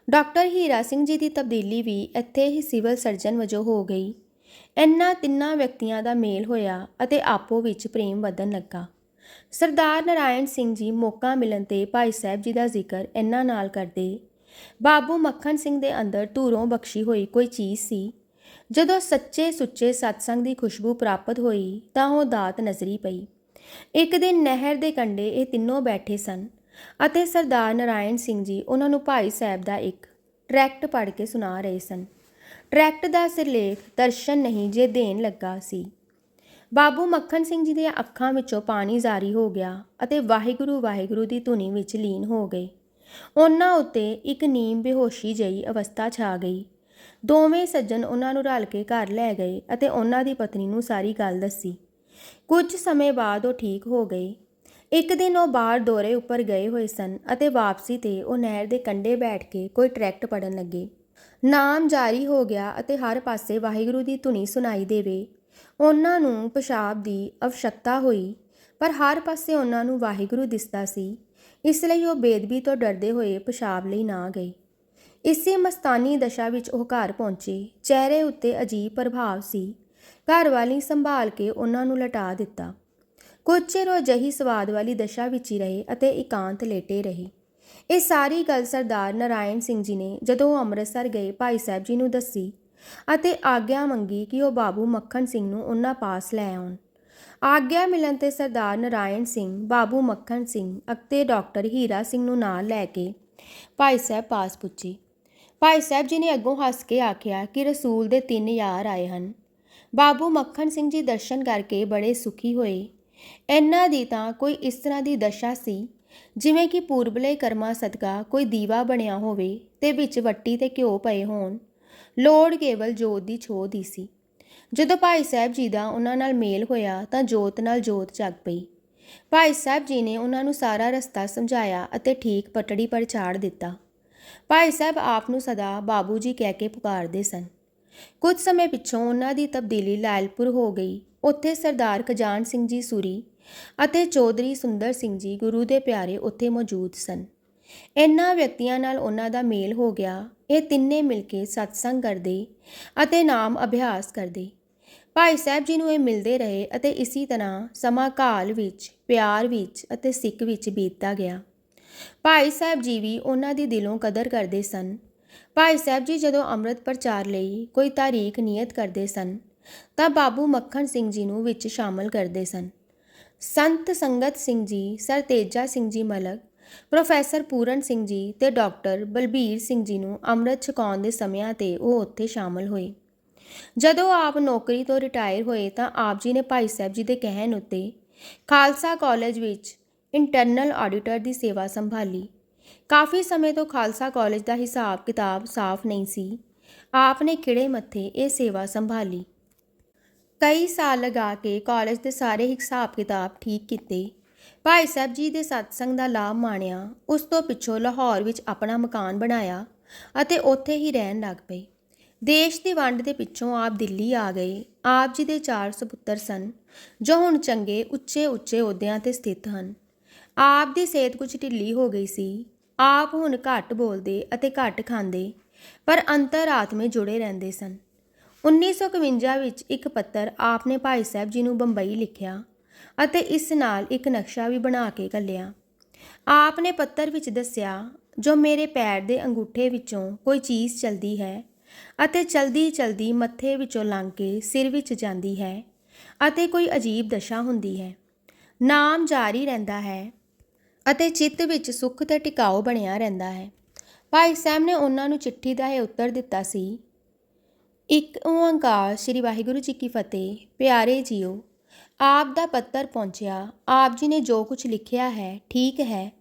ਡਾਕਟਰ ਹੀਰਾ ਸਿੰਘ ਜੀ ਦੀ ਤਬਦੀਲੀ ਵੀ ਇੱਥੇ ਹੀ ਸਿਵਲ ਸਰਜਨ ਵਜੋਂ ਹੋ ਗਈ। ਇਹਨਾਂ ਤਿੰਨਾਂ ਵਿਅਕਤੀਆਂ ਦਾ ਮੇਲ ਹੋਇਆ ਅਤੇ ਆਪੋ ਵਿੱਚ ਪ੍ਰੇਮ ਵਧਣ ਲੱਗਾ। ਸਰਦਾਰ ਨਾਰਾਇਣ ਸਿੰਘ ਜੀ ਮੌਕਾ ਮਿਲਣ ਤੇ ਭਾਈ ਸਾਹਿਬ ਜੀ ਦਾ ਜ਼ਿਕਰ ਇਹਨਾਂ ਨਾਲ ਕਰਦੇ। ਬਾਬੂ ਮੱਖਣ ਸਿੰਘ ਦੇ ਅੰਦਰ ਧੂਰੋਂ ਬਖਸ਼ੀ ਹੋਈ ਕੋਈ ਚੀਜ਼ ਸੀ। ਜਦੋਂ ਸੱਚੇ ਸੁੱਚੇ ਸਤਸੰਗ ਦੀ ਖੁਸ਼ਬੂ ਪ੍ਰਾਪਤ ਹੋਈ ਤਾਂ ਉਹ ਦਾਤ ਨਜ਼ਰੀ ਪਈ। ਇੱਕ ਦਿਨ ਨਹਿਰ ਦੇ ਕੰਢੇ ਇਹ ਤਿੰਨੋਂ ਬੈਠੇ ਸਨ ਅਤੇ ਸਰਦਾਰ ਨਾਰਾਇਣ ਸਿੰਘ ਜੀ ਉਹਨਾਂ ਨੂੰ ਭਾਈ ਸਾਹਿਬ ਦਾ ਇੱਕ ਟਰੈਕਟ ਪੜ੍ਹ ਕੇ ਸੁਣਾ ਰਹੇ ਸਨ। ਟਰੈਕਟ ਦਾ ਸਿਰਲੇਖ ਦਰਸ਼ਨ ਨਹੀਂ ਜੇ ਦੇਣ ਲੱਗਾ ਸੀ। ਬਾਬੂ ਮੱਖਣ ਸਿੰਘ ਜੀ ਦੀਆਂ ਅੱਖਾਂ ਵਿੱਚੋਂ ਪਾਣੀ ਜਾਰੀ ਹੋ ਗਿਆ ਅਤੇ ਵਾਹਿਗੁਰੂ ਵਾਹਿਗੁਰੂ ਦੀ ਧੁਨੀ ਵਿੱਚ ਲੀਨ ਹੋ ਗਏ। ਉਹਨਾਂ ਉੱਤੇ ਇੱਕ ਨੀਮ ਬੇਹੋਸ਼ੀ ਜਿਹੀ ਅਵਸਥਾ ਛਾ ਗਈ। ਦੋਵੇਂ ਸੱਜਣ ਉਹਨਾਂ ਨੂੰ ਰਲ ਕੇ ਘਰ ਲੈ ਗਏ ਅਤੇ ਉਹਨਾਂ ਦੀ ਪਤਨੀ ਨੂੰ ਸਾਰੀ ਗੱਲ ਦੱਸੀ। ਕੁਝ ਸਮੇਂ ਬਾਅਦ ਉਹ ਠੀਕ ਹੋ ਗਏ। ਇੱਕ ਦਿਨ ਉਹ ਬਾਹਰ ਦੌਰੇ ਉੱਪਰ ਗਏ ਹੋਏ ਸਨ ਅਤੇ ਵਾਪਸੀ ਤੇ ਉਹ ਨਹਿਰ ਦੇ ਕੰਢੇ ਬੈਠ ਕੇ ਕੋਈ ਟਰੈਕਟ ਪੜਨ ਲੱਗੇ। ਨਾਮ ਜਾਰੀ ਹੋ ਗਿਆ ਅਤੇ ਹਰ ਪਾਸੇ ਵਾਹਿਗੁਰੂ ਦੀ ਧੁਨੀ ਸੁਣਾਈ ਦੇਵੇ। ਉਹਨਾਂ ਨੂੰ ਪਿਸ਼ਾਬ ਦੀ ਅਵਸ਼ਕਤਾ ਹੋਈ, ਪਰ ਹਰ ਪਾਸੇ ਉਹਨਾਂ ਨੂੰ ਵਾਹਿਗੁਰੂ ਦਿਸਦਾ ਸੀ, ਇਸ ਲਈ ਉਹ ਬੇਦਬੀ ਤੋਂ ਡਰਦੇ ਹੋਏ ਪਿਸ਼ਾਬ ਲਈ ਨਾ ਗਏ। ਇਸੇ ਮਸਤਾਨੀ ਦਸ਼ਾ ਵਿੱਚ ਉਹ ਘਰ ਪਹੁੰਚੇ, ਚਿਹਰੇ ਉੱਤੇ ਅਜੀਬ ਪ੍ਰਭਾਵ ਸੀ। ਘਰ ਵਾਲੀ ਸੰਭਾਲ ਕੇ ਉਹਨਾਂ ਨੂੰ ਲਟਾ ਦਿੱਤਾ। ਕੁਝ ਚਿਰ ਉਹ ਜਹੀ ਸਵਾਦ ਵਾਲੀ ਦਸ਼ਾ ਵਿੱਚ ਹੀ ਰਹੇ ਅਤੇ ਇਕਾਂਤ ਲੇਟੇ ਰਹੇ। ਇਹ ਸਾਰੀ ਗੱਲ ਸਰਦਾਰ ਨਰਾਇਣ ਸਿੰਘ ਜੀ ਨੇ ਜਦੋਂ ਉਹ ਅੰਮ੍ਰਿਤਸਰ ਗਏ, ਭਾਈ ਸਾਹਿਬ ਜੀ ਨੂੰ ਦੱਸੀ ਅਤੇ ਆਗਿਆ ਮੰਗੀ ਕਿ ਉਹ ਬਾਬੂ ਮੱਖਣ ਸਿੰਘ ਨੂੰ ਉਹਨਾਂ ਪਾਸ ਲੈ ਆਉਣ। ਆਗਿਆ ਮਿਲਣ ਤੇ ਸਰਦਾਰ ਨਰਾਇਣ ਸਿੰਘ, ਬਾਬੂ ਮੱਖਣ ਸਿੰਘ ਅਤੇ ਡਾਕਟਰ ਹੀਰਾ ਸਿੰਘ ਨੂੰ ਨਾਲ ਲੈ ਕੇ ਭਾਈ ਸਾਹਿਬ ਪਾਸ ਪੁੱਜੇ। ਭਾਈ ਸਾਹਿਬ ਜੀ ਨੇ ਅੱਗੋਂ ਹੱਸ ਕੇ ਆਖਿਆ ਕਿ ਰਸੂਲ ਦੇ ਤਿੰਨ ਯਾਰ ਆਏ ਹਨ। ਬਾਬੂ ਮੱਖਣ ਸਿੰਘ ਜੀ ਦਰਸ਼ਨ ਕਰਕੇ ਬੜੇ ਸੁਖੀ ਹੋਏ। ਇਹਨਾਂ ਦੀ ਤਾਂ ਕੋਈ ਇਸ ਤਰ੍ਹਾਂ ਦੀ ਦਸ਼ਾ ਸੀ, ਜਿਵੇਂ ਕਿ ਪੂਰਬਲੇ ਕਰਮਾ ਸਦਕਾ ਕੋਈ ਦੀਵਾ ਬਣਿਆ ਹੋਵੇ ਤੇ ਵਿੱਚ ਵੱਟੀ ਤੇ ਘਿਓ ਪਏ ਹੋਣ। ਲੋੜ ਕੇਵਲ ਜੋਤ ਦੀ ਛੋਹ ਦੀ ਸੀ। ਜਦੋਂ ਭਾਈ ਸਾਹਿਬ ਜੀ ਦਾ ਉਹਨਾਂ ਨਾਲ ਮੇਲ ਹੋਇਆ ਤਾਂ ਜੋਤ ਨਾਲ ਜੋਤ ਜਗ ਪਈ। ਭਾਈ ਸਾਹਿਬ ਜੀ ਨੇ ਉਹਨਾਂ ਨੂੰ ਸਾਰਾ ਰਸਤਾ ਸਮਝਾਇਆ ਅਤੇ ਠੀਕ ਪਟੜੀ ਪਰ ਛਾੜ ਦਿੱਤਾ। ਭਾਈ ਸਾਹਿਬ ਆਪ ਨੂੰ ਸਦਾ ਬਾਬੂ ਜੀ ਕਹਿ ਕੇ ਪੁਕਾਰਦੇ ਸਨ। ਕੁਝ ਸਮੇਂ ਪਿੱਛੋਂ ਉਹਨਾਂ ਦੀ ਤਬਦੀਲੀ ਲਾਇਲਪੁਰ ਹੋ ਗਈ। ਉੱਥੇ ਸਰਦਾਰ ਖਜਾਨ ਸਿੰਘ ਜੀ ਸੂਰੀ ਅਤੇ ਚੌਧਰੀ ਸੁੰਦਰ ਸਿੰਘ ਜੀ ਗੁਰੂ ਦੇ ਪਿਆਰੇ ਉੱਥੇ ਮੌਜੂਦ ਸਨ। ਇਨ੍ਹਾਂ ਵਿਅਕਤੀਆਂ ਨਾਲ ਉਹਨਾਂ ਦਾ ਮੇਲ ਹੋ ਗਿਆ। ਇਹ ਤਿੰਨੇ ਮਿਲ ਕੇ ਸਤਸੰਗ ਕਰਦੇ ਅਤੇ ਨਾਮ ਅਭਿਆਸ ਕਰਦੇ। ਭਾਈ ਸਾਹਿਬ ਜੀ ਨੂੰ ਇਹ ਮਿਲਦੇ ਰਹੇ ਅਤੇ ਇਸੇ ਤਰ੍ਹਾਂ ਸਮਾਂ ਕਾਲ ਵਿੱਚ, ਪਿਆਰ ਵਿੱਚ ਅਤੇ ਸਿੱਖ ਵਿੱਚ ਬੀਤਦਾ ਗਿਆ। ਭਾਈ ਸਾਹਿਬ ਜੀ ਵੀ ਉਹਨਾਂ ਦੀ ਦਿਲੋਂ ਕਦਰ ਕਰਦੇ ਸਨ। ਭਾਈ ਸਾਹਿਬ ਜੀ ਜਦੋਂ ਅੰਮ੍ਰਿਤ ਪ੍ਰਚਾਰ ਲਈ ਕੋਈ ਤਾਰੀਖ ਨਿਯਤ ਕਰਦੇ ਸਨ, ਤਾਂ ਬਾਬੂ ਮੱਖਣ ਸਿੰਘ ਜੀ ਨੂੰ ਵਿੱਚ ਸ਼ਾਮਲ ਕਰਦੇ ਸਨ। ਸੰਤ ਸੰਗਤ ਸਿੰਘ ਜੀ, ਸਰ ਤੇਜਾ ਸਿੰਘ ਜੀ ਮਲਕ ਪ੍ਰੋਫੈਸਰ ਪੂਰਨ ਸਿੰਘ ਜੀ ਤੇ ਡਾਕਟਰ ਬਲਬੀਰ ਸਿੰਘ ਜੀ ਨੂੰ ਅੰਮ੍ਰਿਤ ਛਕਾਉਣ ਦੇ ਸਮਿਆਂ ਤੇ ਉਹ ਉੱਥੇ ਸ਼ਾਮਲ ਹੋਏ। ਜਦੋਂ ਆਪ ਨੌਕਰੀ ਤੋਂ ਰਿਟਾਇਰ ਹੋਏ ਤਾਂ ਆਪ ਜੀ ਨੇ ਭਾਈ ਸਾਹਿਬ ਜੀ ਦੇ ਕਹਿਣ ਉੱਤੇ ਖਾਲਸਾ ਕਾਲਜ ਵਿੱਚ ਇੰਟਰਨਲ ਆਡੀਟਰ ਦੀ ਸੇਵਾ ਸੰਭਾਲੀ। ਕਾਫੀ ਸਮੇਂ ਤੋਂ ਖਾਲਸਾ ਕਾਲਜ ਦਾ ਹਿਸਾਬ ਕਿਤਾਬ ਸਾਫ਼ ਨਹੀਂ ਸੀ। ਆਪ ਨੇ ਕਿਹੜੇ ਮੱਥੇ ਇਹ ਸੇਵਾ ਸੰਭਾਲੀ। ਕਈ ਸਾਲ ਲਗਾ ਕੇ ਕਾਲਜ ਦੇ ਸਾਰੇ ਹਿਸਾਬ ਕਿਤਾਬ ਠੀਕ ਕੀਤੇ। ਭਾਈ ਸਾਹਿਬ ਜੀ ਦੇ ਸਤਸੰਗ ਦਾ ਲਾਭ ਮਾਣਿਆ, ਉਸ ਤੋਂ ਪਿੱਛੋਂ ਲਾਹੌਰ ਵਿੱਚ ਆਪਣਾ ਮਕਾਨ ਬਣਾਇਆ ਅਤੇ ਉੱਥੇ ਹੀ ਰਹਿਣ ਲੱਗ ਪਏ। ਦੇਸ਼ ਦੀ ਵੰਡ ਦੇ ਪਿੱਛੋਂ ਆਪ ਦਿੱਲੀ ਆ ਗਏ। ਆਪ ਜੀ ਦੇ ਚਾਰ ਸੁਪੁੱਤਰ ਸਨ, ਜੋ ਹੁਣ ਚੰਗੇ, ਉੱਚੇ ਉੱਚੇ ਅਹੁਦਿਆਂ ਤੇ ਸਥਿਤ ਹਨ। ਆਪ ਦੀ ਸਿਹਤ ਕੁਝ ਢਿੱਲੀ ਹੋ ਗਈ ਸੀ। ਆਪ ਹੁਣ ਘੱਟ ਬੋਲਦੇ ਅਤੇ ਘੱਟ ਖਾਂਦੇ, ਪਰ ਅੰਤਰਾਤਮੇ ਜੁੜੇ ਰਹਿੰਦੇ ਸਨ। 1951 ਵਿੱਚ ਇੱਕ ਪੱਤਰ ਆਪ ਨੇ ਭਾਈ ਸਾਹਿਬ ਜੀ ਨੂੰ ਬੰਬਈ ਲਿਖਿਆ। ਅਤੇ ਇਸ ਨਾਲ ਇੱਕ ਨਕਸ਼ਾ ਵੀ ਬਣਾ ਕੇ ਘੱਲਿਆ। ਆਪ ਨੇ ਪੱਤਰ ਵਿੱਚ ਦੱਸਿਆ, ਜੋ ਮੇਰੇ ਪੈਰ ਦੇ ਅੰਗੂਠੇ ਵਿੱਚੋਂ ਕੋਈ ਚੀਜ਼ ਚਲਦੀ ਹੈ ਅਤੇ ਚਲਦੀ ਚਲਦੀ ਮੱਥੇ ਵਿੱਚੋਂ ਲੰਘ ਕੇ ਸਿਰ ਵਿੱਚ ਜਾਂਦੀ ਹੈ ਅਤੇ ਕੋਈ ਅਜੀਬ ਦਸ਼ਾ ਹੁੰਦੀ ਹੈ, ਨਾਮ ਜਾਰੀ ਰਹਿੰਦਾ ਹੈ ਅਤੇ ਚਿੱਤ ਵਿੱਚ ਸੁੱਖ ਤੇ ਟਿਕਾਓ ਬਣਿਆ ਰਹਿੰਦਾ ਹੈ। ਭਾਈ ਸਾਹਿਬ ਨੇ ਉਹਨਾਂ ਨੂੰ ਚਿੱਠੀ ਦਾ ਇਹ ਉੱਤਰ ਦਿੱਤਾ ਸੀ, ਇੱਕ ਓੰਕਾਰ ਸ੍ਰੀ ਵਾਹਿਗੁਰੂ ਜੀ ਕੀ ਫਤਿਹ, ਪਿਆਰੇ ਜੀਓ ਆਪ ਦਾ ਪੱਤਰ ਪਹੁੰਚਿਆ। ਆਪ ਜੀ ਨੇ ਜੋ ਕੁਝ ਲਿਖਿਆ ਹੈ, ਠੀਕ ਹੈ।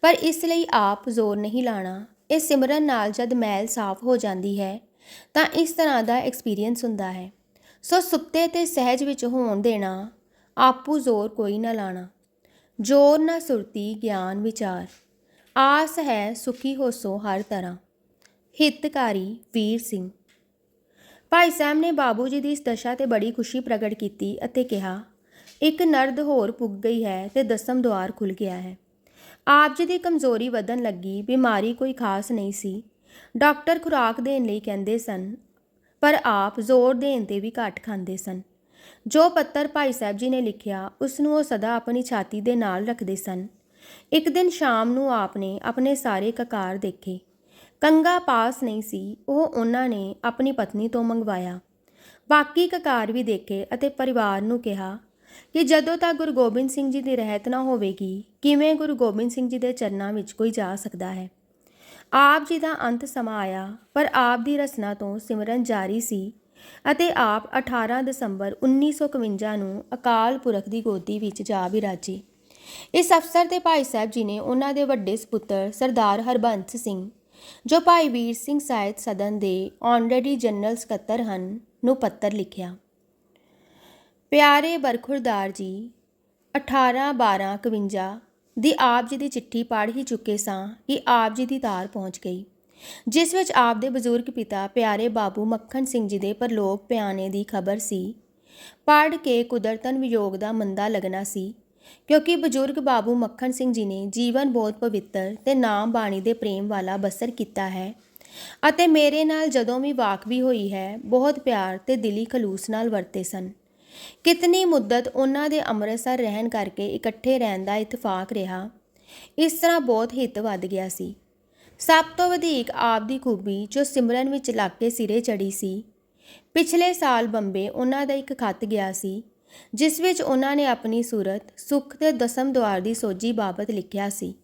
ਪਰ ਇਸ ਲਈ ਆਪ ਜ਼ੋਰ ਨਹੀਂ ਲਾਣਾ। ਇਹ ਸਿਮਰਨ ਨਾਲ ਜਦ ਮੈਲ ਸਾਫ਼ ਹੋ ਜਾਂਦੀ ਹੈ, ਤਾਂ ਇਸ ਤਰ੍ਹਾਂ ਦਾ ਐਕਸਪੀਰੀਅੰਸ ਹੁੰਦਾ ਹੈ। ਸੋ ਸੁੱਤੇ ਤੇ ਸਹਿਜ ਵਿੱਚ ਹੋਣ ਦੇਣਾ, ਆਪੂ ਜ਼ੋਰ ਕੋਈ ਨਾ ਲਾਣਾ। ਜੋਰ ਨਾ ਸੁਰਤੀ, ਗਿਆਨ ਵਿਚਾਰ। ਆਸ ਹੈ ਸੁਖੀ ਹੋਸੋ ਹਰ ਤਰ੍ਹਾਂ। ਹਿਤਕਾਰੀ ਵੀਰ ਸਿੰਘ। ਭਾਈ ਸਾਹਿਬ ਨੇ ਬਾਬੂ ਜੀ ਦੀ ਇਸ ਦਸ਼ਾ ਤੇ ਬੜੀ ਖੁਸ਼ੀ ਪ੍ਰਗਟ ਕੀਤੀ ਅਤੇ ਕਿਹਾ ਇੱਕ ਨਰਦ ਹੋਰ ਪੁੱਗ ਗਈ ਹੈ ਤੇ ਦਸਮ ਦੁਆਰ ਖੁੱਲ ਗਿਆ ਹੈ। ਆਪ ਜੀ ਦੀ ਕਮਜ਼ੋਰੀ ਵਧਣ ਲੱਗੀ, ਬਿਮਾਰੀ ਕੋਈ ਖਾਸ ਨਹੀਂ ਸੀ। ਡਾਕਟਰ ਖੁਰਾਕ ਦੇਣ ਲਈ ਕਹਿੰਦੇ ਸਨ, ਪਰ ਆਪ ਜ਼ੋਰ ਦੇਣ ਤੇ ਵੀ ਘੱਟ ਖਾਂਦੇ ਸਨ। ਜੋ ਪੱਤਰ ਭਾਈ ਸਾਹਿਬ ਜੀ ਨੇ ਲਿਖਿਆ, ਉਸ ਨੂੰ ਉਹ ਸਦਾ ਆਪਣੀ ਛਾਤੀ ਦੇ ਨਾਲ ਰੱਖਦੇ ਸਨ। ਇੱਕ ਦਿਨ ਸ਼ਾਮ ਨੂੰ ਆਪ ਨੇ ਆਪਣੇ ਸਾਰੇ ਕਕਾਰ ਦੇਖੇ। ਕੰਗਾ ਪਾਸ ਨਹੀਂ ਸੀ, ਉਹ ਉਹਨਾਂ ਨੇ ਆਪਣੀ ਪਤਨੀ ਤੋਂ ਮੰਗਵਾਇਆ। ਬਾਕੀ ਕਕਾਰ ਵੀ ਦੇਖੇ ਅਤੇ ਪਰਿਵਾਰ ਨੂੰ ਕਿਹਾ ਕਿ ਜਦੋਂ ਤੱਕ ਗੁਰੂ ਗੋਬਿੰਦ ਸਿੰਘ ਜੀ ਦੀ ਰਹਿਤ ਨਾ ਹੋਵੇਗੀ, ਕਿਵੇਂ ਗੁਰੂ ਗੋਬਿੰਦ ਸਿੰਘ ਜੀ ਦੇ ਚਰਨਾਂ ਵਿੱਚ ਕੋਈ ਜਾ ਸਕਦਾ ਹੈ? ਆਪ ਜੀ ਦਾ ਅੰਤ ਸਮਾਂ ਆਇਆ, ਪਰ ਆਪ ਦੀ ਰਸਨਾ ਤੋਂ ਸਿਮਰਨ ਜਾਰੀ ਸੀ ਅਤੇ ਆਪ 18 ਦਸੰਬਰ 1951 ਨੂੰ ਅਕਾਲ ਪੁਰਖ ਦੀ ਗੋਦੀ ਵਿੱਚ ਜਾ ਵਿਰਾਜੇ। ਇਸ ਅਫਸਰ ਤੇ ਭਾਈ ਸਾਹਿਬ ਜੀ ਨੇ ਉਹਨਾਂ ਦੇ ਵੱਡੇ ਸੁਪੁੱਤਰ ਸਰਦਾਰ ਹਰਬੰਸ ਸਿੰਘ, ਜੋ ਭਾਈ ਵੀਰ ਸਿੰਘ ਸਾਹਿਤ ਸਦਨ ਦੇ ਆਨਰੇਰੀ ਜਨਰਲ ਸਕੱਤਰ ਹਨ, ਨੂੰ ਪੱਤਰ ਲਿਖਿਆ। ਪਿਆਰੇ ਬਰਖੁਰਦਾਰ ਜੀ 18 12 51 ਦੀ ਆਪ ਜੀ ਦੀ ਚਿੱਠੀ ਪੜ੍ਹ ਹੀ ਚੁੱਕੇ ਸਾਂ ਕਿ ਆਪ ਜੀ ਦੀ ਤਾਰ ਪਹੁੰਚ ਗਈ। ਜਿਸ ਵਿੱਚ ਆਪ ਦੇ ਬਜ਼ੁਰਗ ਪਿਤਾ ਪਿਆਰੇ ਬਾਬੂ ਮੱਖਣ ਸਿੰਘ ਜੀ ਦੇ ਪਰਲੋਕ ਪਿਆਣੇ ਦੀ ਖਬਰ ਸੀ। ਪੜ੍ਹ ਕੇ ਕੁਦਰਤਨ ਵਿਯੋਗ ਦਾ ਮੰਦਾ ਲੱਗਣਾ ਸੀ, ਕਿਉਂਕਿ ਬਜ਼ੁਰਗ ਬਾਬੂ ਮੱਖਣ ਸਿੰਘ ਜੀ ਨੇ ਜੀਵਨ ਬਹੁਤ ਪਵਿੱਤਰ ਤੇ ਨਾਮ ਬਾਣੀ ਦੇ ਪ੍ਰੇਮ ਵਾਲਾ ਬਸਰ ਕੀਤਾ ਹੈ ਅਤੇ ਮੇਰੇ ਨਾਲ ਜਦੋਂ ਵੀ ਵਾਕਵੀ ਹੋਈ ਹੈ, ਬਹੁਤ ਪਿਆਰ ਤੇ ਦਿਲੀ ਖਲੂਸ ਨਾਲ ਵਰਤੇ ਸਨ। ਕਿਤਨੀ ਮੁੱਦਤ ਉਹਨਾਂ ਦੇ ਅੰਮ੍ਰਿਤਸਰ ਰਹਿਣ ਕਰਕੇ ਇਕੱਠੇ ਰਹਿਣ ਦਾ ਇਤਫਾਕ ਰਿਹਾ? ਇਸ ਤਰ੍ਹਾਂ ਬਹੁਤ ਹਿੱਤ ਵੱਧ ਗਿਆ ਸੀ। ਸਭ ਤੋਂ ਵਧੇਕ ਆਪ ਦੀ ਖੂਬੀ ਜੋ ਸਿਮਰਨ ਵਿੱਚ ਲੱਗ ਕੇ ਸਿਰੇ ਚੜੀ ਸੀ। ਪਿਛਲੇ ਸਾਲ ਬੰਬੇ ਉਹਨਾਂ ਦਾ ਇੱਕ ਖੱਤ ਗਿਆ ਸੀ, ਜਿਸ ਵਿੱਚ ਉਹਨਾਂ ਨੇ ਆਪਣੀ ਸੂਰਤ, ਸੁਖ ਤੇ ਦਸਮ ਦੁਆਰ ਦੀ ਸੋਝੀ ਬਾਬਤ ਲਿਖਿਆ ਸੀ।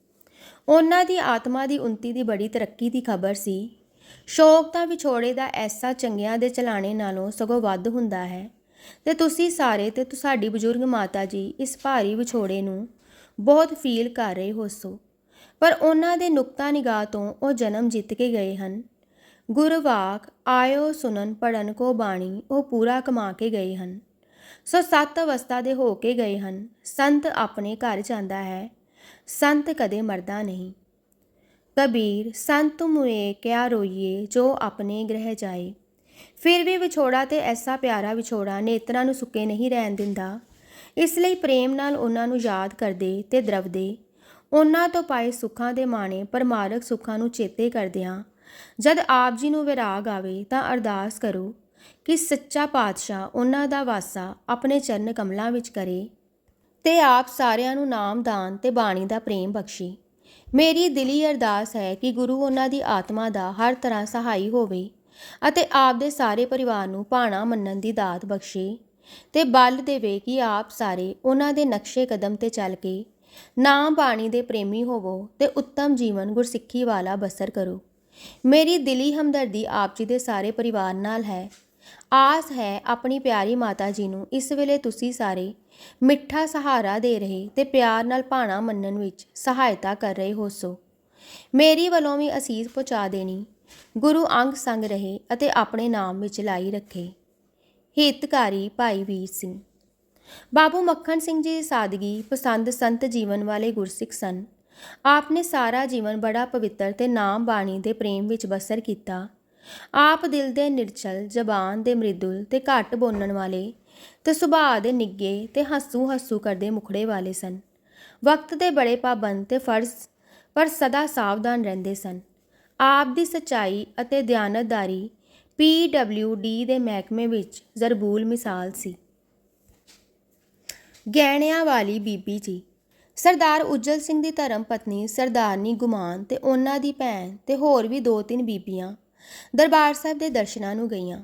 ਉਹਨਾਂ ਦੀ ਆਤਮਾ ਦੀ ਉਨਤੀ ਦੀ ਬੜੀ ਤਰੱਕੀ ਦੀ ਖਬਰ ਸੀ। ਸ਼ੌਕ ਤਾਂ ਵਿਛੋੜੇ ਦਾ ਐਸਾ ਚੰਗਿਆਂ ਦੇ ਚਲਾਣੇ ਨਾਲੋਂ ਸਗੋਂ ਵੱਧ ਹੁੰਦਾ ਹੈ। ਤੇ ਤੁਸੀਂ ਸਾਰੇ ਤੇ ਤੁਹਾਡੀ ਬਜ਼ੁਰਗ ਮਾਤਾ ਜੀ ਇਸ ਭਾਰੀ ਵਿਛੋੜੇ ਨੂੰ ਬਹੁਤ ਫੀਲ ਕਰ ਰਹੇ ਹੋਸੋ ਪਰ ਉਹਨਾਂ ਦੇ ਨੁਕਤਾ ਨਿਗਾਹ ਤੋਂ ਉਹ ਜਨਮ ਜਿੱਤ ਕੇ ਗਏ ਹਨ। ਗੁਰਵਾਕ ਆਇਓ ਸੁਨਨ ਪੜਨ ਕੋ ਬਾਣੀ ਉਹ ਪੂਰਾ ਕਮਾ ਕੇ ਗਏ ਹਨ। ਸੋ ਸੱਤ ਅਵਸਥਾ ਦੇ ਹੋ ਕੇ ਗਏ ਹਨ। ਸੰਤ ਆਪਣੇ ਘਰ ਜਾਂਦਾ ਹੈ। ਸੰਤ ਕਦੇ ਮਰਦਾ ਨਹੀਂ। ਕਬੀਰ, ਸੰਤ ਮੁਏ ਕਿਆ ਰੋਈਏ ਜੋ ਆਪਣੇ ਗ੍ਰਹਿ ਜਾਏ। ਫਿਰ ਵੀ ਵਿਛੋੜਾ ਤੇ ਐਸਾ ਪਿਆਰਾ ਵਿਛੋੜਾ ਨੇਤਰਾਂ ਨੂੰ ਸੁੱਕੇ ਨਹੀਂ ਰਹਿਣ ਦਿੰਦਾ। ਇਸ ਲਈ ਪ੍ਰੇਮ ਨਾਲ ਉਹਨਾਂ ਨੂੰ ਯਾਦ ਕਰਦੇ ਤੇ ਦਰਵਦੇ। ਉਹਨਾਂ ਤੋਂ ਪਾਏ ਸੁੱਖਾਂ ਦੇ ਮਾਣੇ ਪਰਮਾਰਕ ਸੁੱਖਾਂ ਨੂੰ ਚੇਤੇ ਕਰਦਿਆਂ, ਜਦ ਆਪ ਜੀ ਨੂੰ ਵਿਰਾਗ ਆਵੇ ਤਾਂ ਅਰਦਾਸ ਕਰੋ ਕਿ ਸੱਚਾ ਪਾਤਸ਼ਾਹ ਉਹਨਾਂ ਦਾ ਵਾਸਾ ਆਪਣੇ ਚਰਨ ਕਮਲਾਂ ਵਿੱਚ ਕਰੇ ਤੇ ਆਪ ਸਾਰਿਆਂ ਨੂੰ ਨਾਮ ਦਾਨ ਤੇ ਬਾਣੀ ਦਾ ਪ੍ਰੇਮ ਬਖਸ਼ੇ। ਮੇਰੀ ਦਿਲੀ ਅਰਦਾਸ ਹੈ ਕਿ ਗੁਰੂ ਉਹਨਾਂ ਦੀ ਆਤਮਾ ਦਾ ਹਰ ਤਰ੍ਹਾਂ ਸਹਾਈ ਹੋਵੇ। ਅਤੇ ਆਪ ਦੇ ਸਾਰੇ ਪਰਿਵਾਰ ਨੂੰ ਭਾਣਾ ਮੰਨਣ ਦੀ ਦਾਤ ਬਖਸ਼ੇ ਤੇ ਬਲ ਦੇਵੇ ਕਿ ਆਪ ਸਾਰੇ ਉਹਨਾਂ ਦੇ ਨਕਸ਼ੇ ਕਦਮ ਤੇ ਚੱਲ ਕੇ ਨਾਮ ਬਾਣੀ ਦੇ ਪ੍ਰੇਮੀ ਹੋਵੋ ਤੇ ਉੱਤਮ ਜੀਵਨ ਗੁਰਸਿੱਖੀ ਵਾਲਾ ਬਸਰ ਕਰੋ। ਮੇਰੀ ਦਿਲੀ ਹਮਦਰਦੀ ਆਪ ਜੀ ਦੇ ਸਾਰੇ ਪਰਿਵਾਰ ਨਾਲ ਹੈ। ਆਸ ਹੈ ਆਪਣੀ ਪਿਆਰੀ ਮਾਤਾ ਜੀ ਨੂੰ ਇਸ ਵੇਲੇ ਤੁਸੀਂ ਸਾਰੇ ਮਿੱਠਾ ਸਹਾਰਾ ਦੇ ਰਹੇ ਤੇ ਪਿਆਰ ਨਾਲ ਭਾਣਾ ਮੰਨਣ ਵਿੱਚ ਸਹਾਇਤਾ ਕਰ ਰਹੇ ਹੋਸੋ। ਮੇਰੀ ਵੱਲੋਂ ਵੀ ਅਸੀਸ ਪਹੁੰਚਾ ਦੇਣੀ ਗੁਰੂ ਅੰਗ ਸੰਗ ਰਹੇ ਅਤੇ ਆਪਣੇ ਨਾਮ ਵਿੱਚ ਲਾਈ ਰੱਖੇ। ਹਿਤਕਾਰੀ ਭਾਈ ਵੀਰ ਸਿੰਘ। ਬਾਬੂ ਮੱਖਣ ਸਿੰਘ ਜੀ ਸਾਦਗੀ ਪਸੰਦ ਸੰਤ ਜੀਵਨ ਵਾਲੇ ਗੁਰਸਿੱਖ ਸਨ। ਆਪ ਨੇ ਸਾਰਾ ਜੀਵਨ ਬੜਾ ਪਵਿੱਤਰ ਤੇ ਨਾਮ ਬਾਣੀ ਦੇ ਪ੍ਰੇਮ ਵਿੱਚ ਬਸਰ ਕੀਤਾ। ਆਪ ਦਿਲ ਦੇ ਨਿਰਚਲ, ਜ਼ਬਾਨ ਦੇ ਮ੍ਰਿਦੁਲ ਤੇ ਘੱਟ ਬੋਲਣ ਵਾਲੇ ਤੇ ਸੁਭਾਅ ਦੇ ਨਿੱਗੇ ਤੇ ਹੱਸੂ ਹੱਸੂ ਕਰਦੇ ਮੁਖੜੇ ਵਾਲੇ ਸਨ। ਵਕਤ ਦੇ ਬੜੇ ਪਾਬੰਦ ਤੇ ਫਰਜ਼, ਪਰ ਸਦਾ ਸਾਵਧਾਨ ਰਹਿੰਦੇ ਸਨ। ਆਪ ਦੀ ਸਚਾਈ ਅਤੇ ਦਿਆਨਤਦਾਰੀ ਡੀ ਦੇ ਮਹਿਕਮੇ ਵਿੱਚ ਜ਼ਰਬੂਲ ਮਿਸਾਲ ਸੀ। ਗਹਿਣਿਆਂ ਵਾਲੀ ਬੀਬੀ ਜੀ, ਸਰਦਾਰ ਉਜਲ ਸਿੰਘ ਦੀ ਧਰਮ ਪਤਨੀ ਸਰਦਾਰਨੀ ਗੁਮਾਨ ਤੇ ਉਹਨਾਂ ਦੀ ਭੈਣ ਤੇ ਹੋਰ ਵੀ ਦੋ ਤਿੰਨ ਬੀਬੀਆਂ ਦਰਬਾਰ ਸਾਹਿਬ ਦੇ ਦਰਸ਼ਨਾਂ ਨੂੰ ਗਈਆਂ।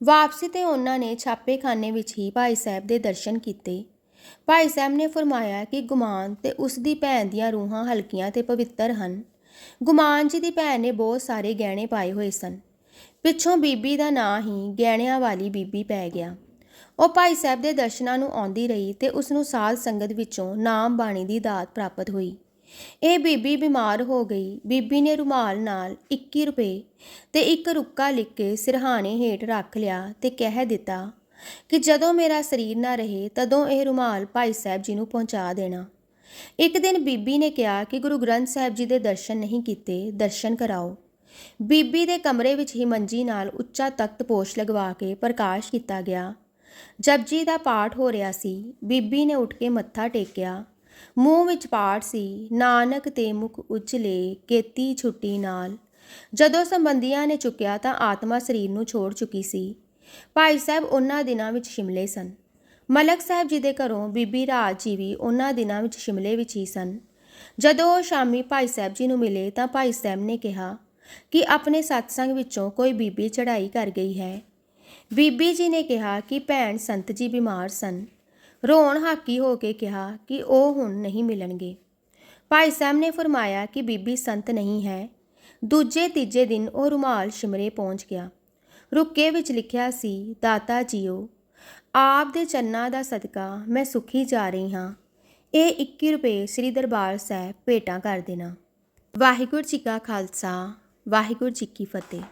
ਵਾਪਸੀ ਤੇ ਉਹਨਾਂ ਨੇ ਛਾਪੇਖਾਨੇ ਵਿੱਚ ਹੀ ਭਾਈ ਸਾਹਿਬ ਦੇ ਦਰਸ਼ਨ ਕੀਤੇ। ਭਾਈ ਸਾਹਿਬ ਨੇ ਫਰਮਾਇਆ ਕਿ ਗੁਮਾਨ ਤੇ ਉਸ ਦੀ ਭੈਣ ਦੀਆਂ ਰੂਹਾਂ ਹਲਕੀਆਂ ਤੇ ਪਵਿੱਤਰ ਹਨ। ਗੁਮਾਨ ਜੀ ਦੀ ਭੈਣ ਨੇ ਬਹੁਤ ਸਾਰੇ ਗਹਿਣੇ ਪਾਏ ਹੋਏ ਸਨ। ਪਿੱਛੋਂ ਬੀਬੀ ਦਾ ਨਾਂ ਹੀ ਗਹਿਣਿਆਂ ਵਾਲੀ ਬੀਬੀ ਪੈ ਗਿਆ। ਉਹ ਭਾਈ ਸਾਹਿਬ ਦੇ ਦਰਸ਼ਨਾਂ ਨੂੰ ਆਉਂਦੀ ਰਹੀ ਤੇ ਉਸ ਨੂੰ ਸਾਧ ਸੰਗਤ ਵਿੱਚੋਂ ਨਾਮ ਬਾਣੀ ਦੀ ਦਾਤ ਪ੍ਰਾਪਤ ਹੋਈ। ਇਹ ਬੀਬੀ ਬਿਮਾਰ ਹੋ ਗਈ। ਬੀਬੀ ਨੇ ਰੁਮਾਲ ਨਾਲ 21 ਰੁਪਏ ਤੇ ਇੱਕ ਰੁੱਕਾ ਲਿਖ ਕੇ ਸਿਰਹਾਣੇ ਹੇਠ ਰੱਖ ਲਿਆ ਤੇ ਕਹਿ ਦਿੱਤਾ ਕਿ ਜਦੋਂ ਮੇਰਾ ਸਰੀਰ ਨਾ ਰਹੇ ਤਦੋਂ ਇਹ ਰੁਮਾਲ ਭਾਈ ਸਾਹਿਬ ਜੀ ਨੂੰ ਪਹੁੰਚਾ ਦੇਣਾ। ਇੱਕ ਦਿਨ ਬੀਬੀ ਨੇ ਕਿਹਾ ਕਿ ਗੁਰੂ ਗ੍ਰੰਥ ਸਾਹਿਬ ਜੀ ਦੇ ਦਰਸ਼ਨ ਨਹੀਂ ਕੀਤੇ, ਦਰਸ਼ਨ ਕਰਾਓ। ਬੀਬੀ ਦੇ ਕਮਰੇ ਵਿੱਚ ਹੀ ਮੰਜੀ ਨਾਲ ਉੱਚਾ ਤਖਤ ਪੋਸ਼ ਲਗਵਾ ਕੇ ਪ੍ਰਕਾਸ਼ ਕੀਤਾ ਗਿਆ। ਜਪਜੀ ਦਾ ਪਾਠ ਹੋ ਰਿਹਾ ਸੀ। ਬੀਬੀ ਨੇ ਉੱਠ ਕੇ ਮੱਥਾ ਟੇਕਿਆ। ਮੂੰਹ ਵਿੱਚ ਪਾਠ ਸੀ, ਨਾਨਕ ਤੇ ਮੁਖ ਉਚਲੇ ਕੇਤੀ ਛੁੱਟੀ ਨਾਲ। ਜਦੋਂ ਸੰਬੰਧੀਆਂ ਨੇ ਚੁੱਕਿਆ ਤਾਂ ਆਤਮਾ ਸਰੀਰ ਨੂੰ ਛੋੜ ਚੁੱਕੀ ਸੀ। ਭਾਈ ਸਾਹਿਬ ਉਹਨਾਂ ਦਿਨਾਂ ਵਿੱਚ ਸ਼ਿਮਲੇ ਸਨ। ਮਲਕ ਸਾਹਿਬ ਜੀ ਦੇ ਘਰੋਂ ਬੀਬੀ ਰਾਜ ਜੀ ਵੀ ਉਹਨਾਂ ਦਿਨਾਂ ਵਿੱਚ ਸ਼ਿਮਲੇ ਵਿੱਚ ਹੀ ਸਨ। ਜਦੋਂ ਉਹ ਸ਼ਾਮੀ ਭਾਈ ਸਾਹਿਬ ਜੀ ਨੂੰ ਮਿਲੇ ਤਾਂ ਭਾਈ ਸਾਹਿਬ ਨੇ ਕਿਹਾ ਕਿ ਆਪਣੇ ਸਤਸੰਗ ਵਿੱਚੋਂ ਕੋਈ ਬੀਬੀ ਚੜ੍ਹਾਈ ਕਰ ਗਈ ਹੈ। ਬੀਬੀ ਜੀ ਨੇ ਕਿਹਾ ਕਿ ਭੈਣ ਸੰਤ ਜੀ ਬਿਮਾਰ ਸਨ। ਰੋਣ ਹਾਕੀ ਹੋ ਕੇ ਕਿਹਾ ਕਿ ਉਹ ਹੁਣ ਨਹੀਂ ਮਿਲਣਗੇ। ਭਾਈ ਸਾਹਿਬ ਨੇ ਫਰਮਾਇਆ ਕਿ ਬੀਬੀ ਸੰਤ ਨਹੀਂ ਹੈ। ਦੂਜੇ ਤੀਜੇ ਦਿਨ ਉਹ ਰੁਮਾਲ ਸ਼ਿਮਰੇ ਪਹੁੰਚ ਗਿਆ। ਰੁੱਕੇ ਵਿੱਚ ਲਿਖਿਆ ਸੀ, ਦਾਤਾ ਜੀਓ ਆਪ ਦੇ ਚੰਨਾਂ ਦਾ ਸਦਕਾ ਮੈਂ ਸੁਖੀ ਜਾ ਰਹੀ ਹਾਂ। ਇਹ 21 ਰੁਪਏ ਸ੍ਰੀ ਦਰਬਾਰ ਸਾਹਿਬ ਭੇਟਾਂ ਕਰ ਦੇਣਾ। ਵਾਹਿਗੁਰੂ ਜੀ ਕਾ ਖਾਲਸਾ, ਵਾਹਿਗੁਰੂ ਜੀ ਕੀ ਫਤਿਹ।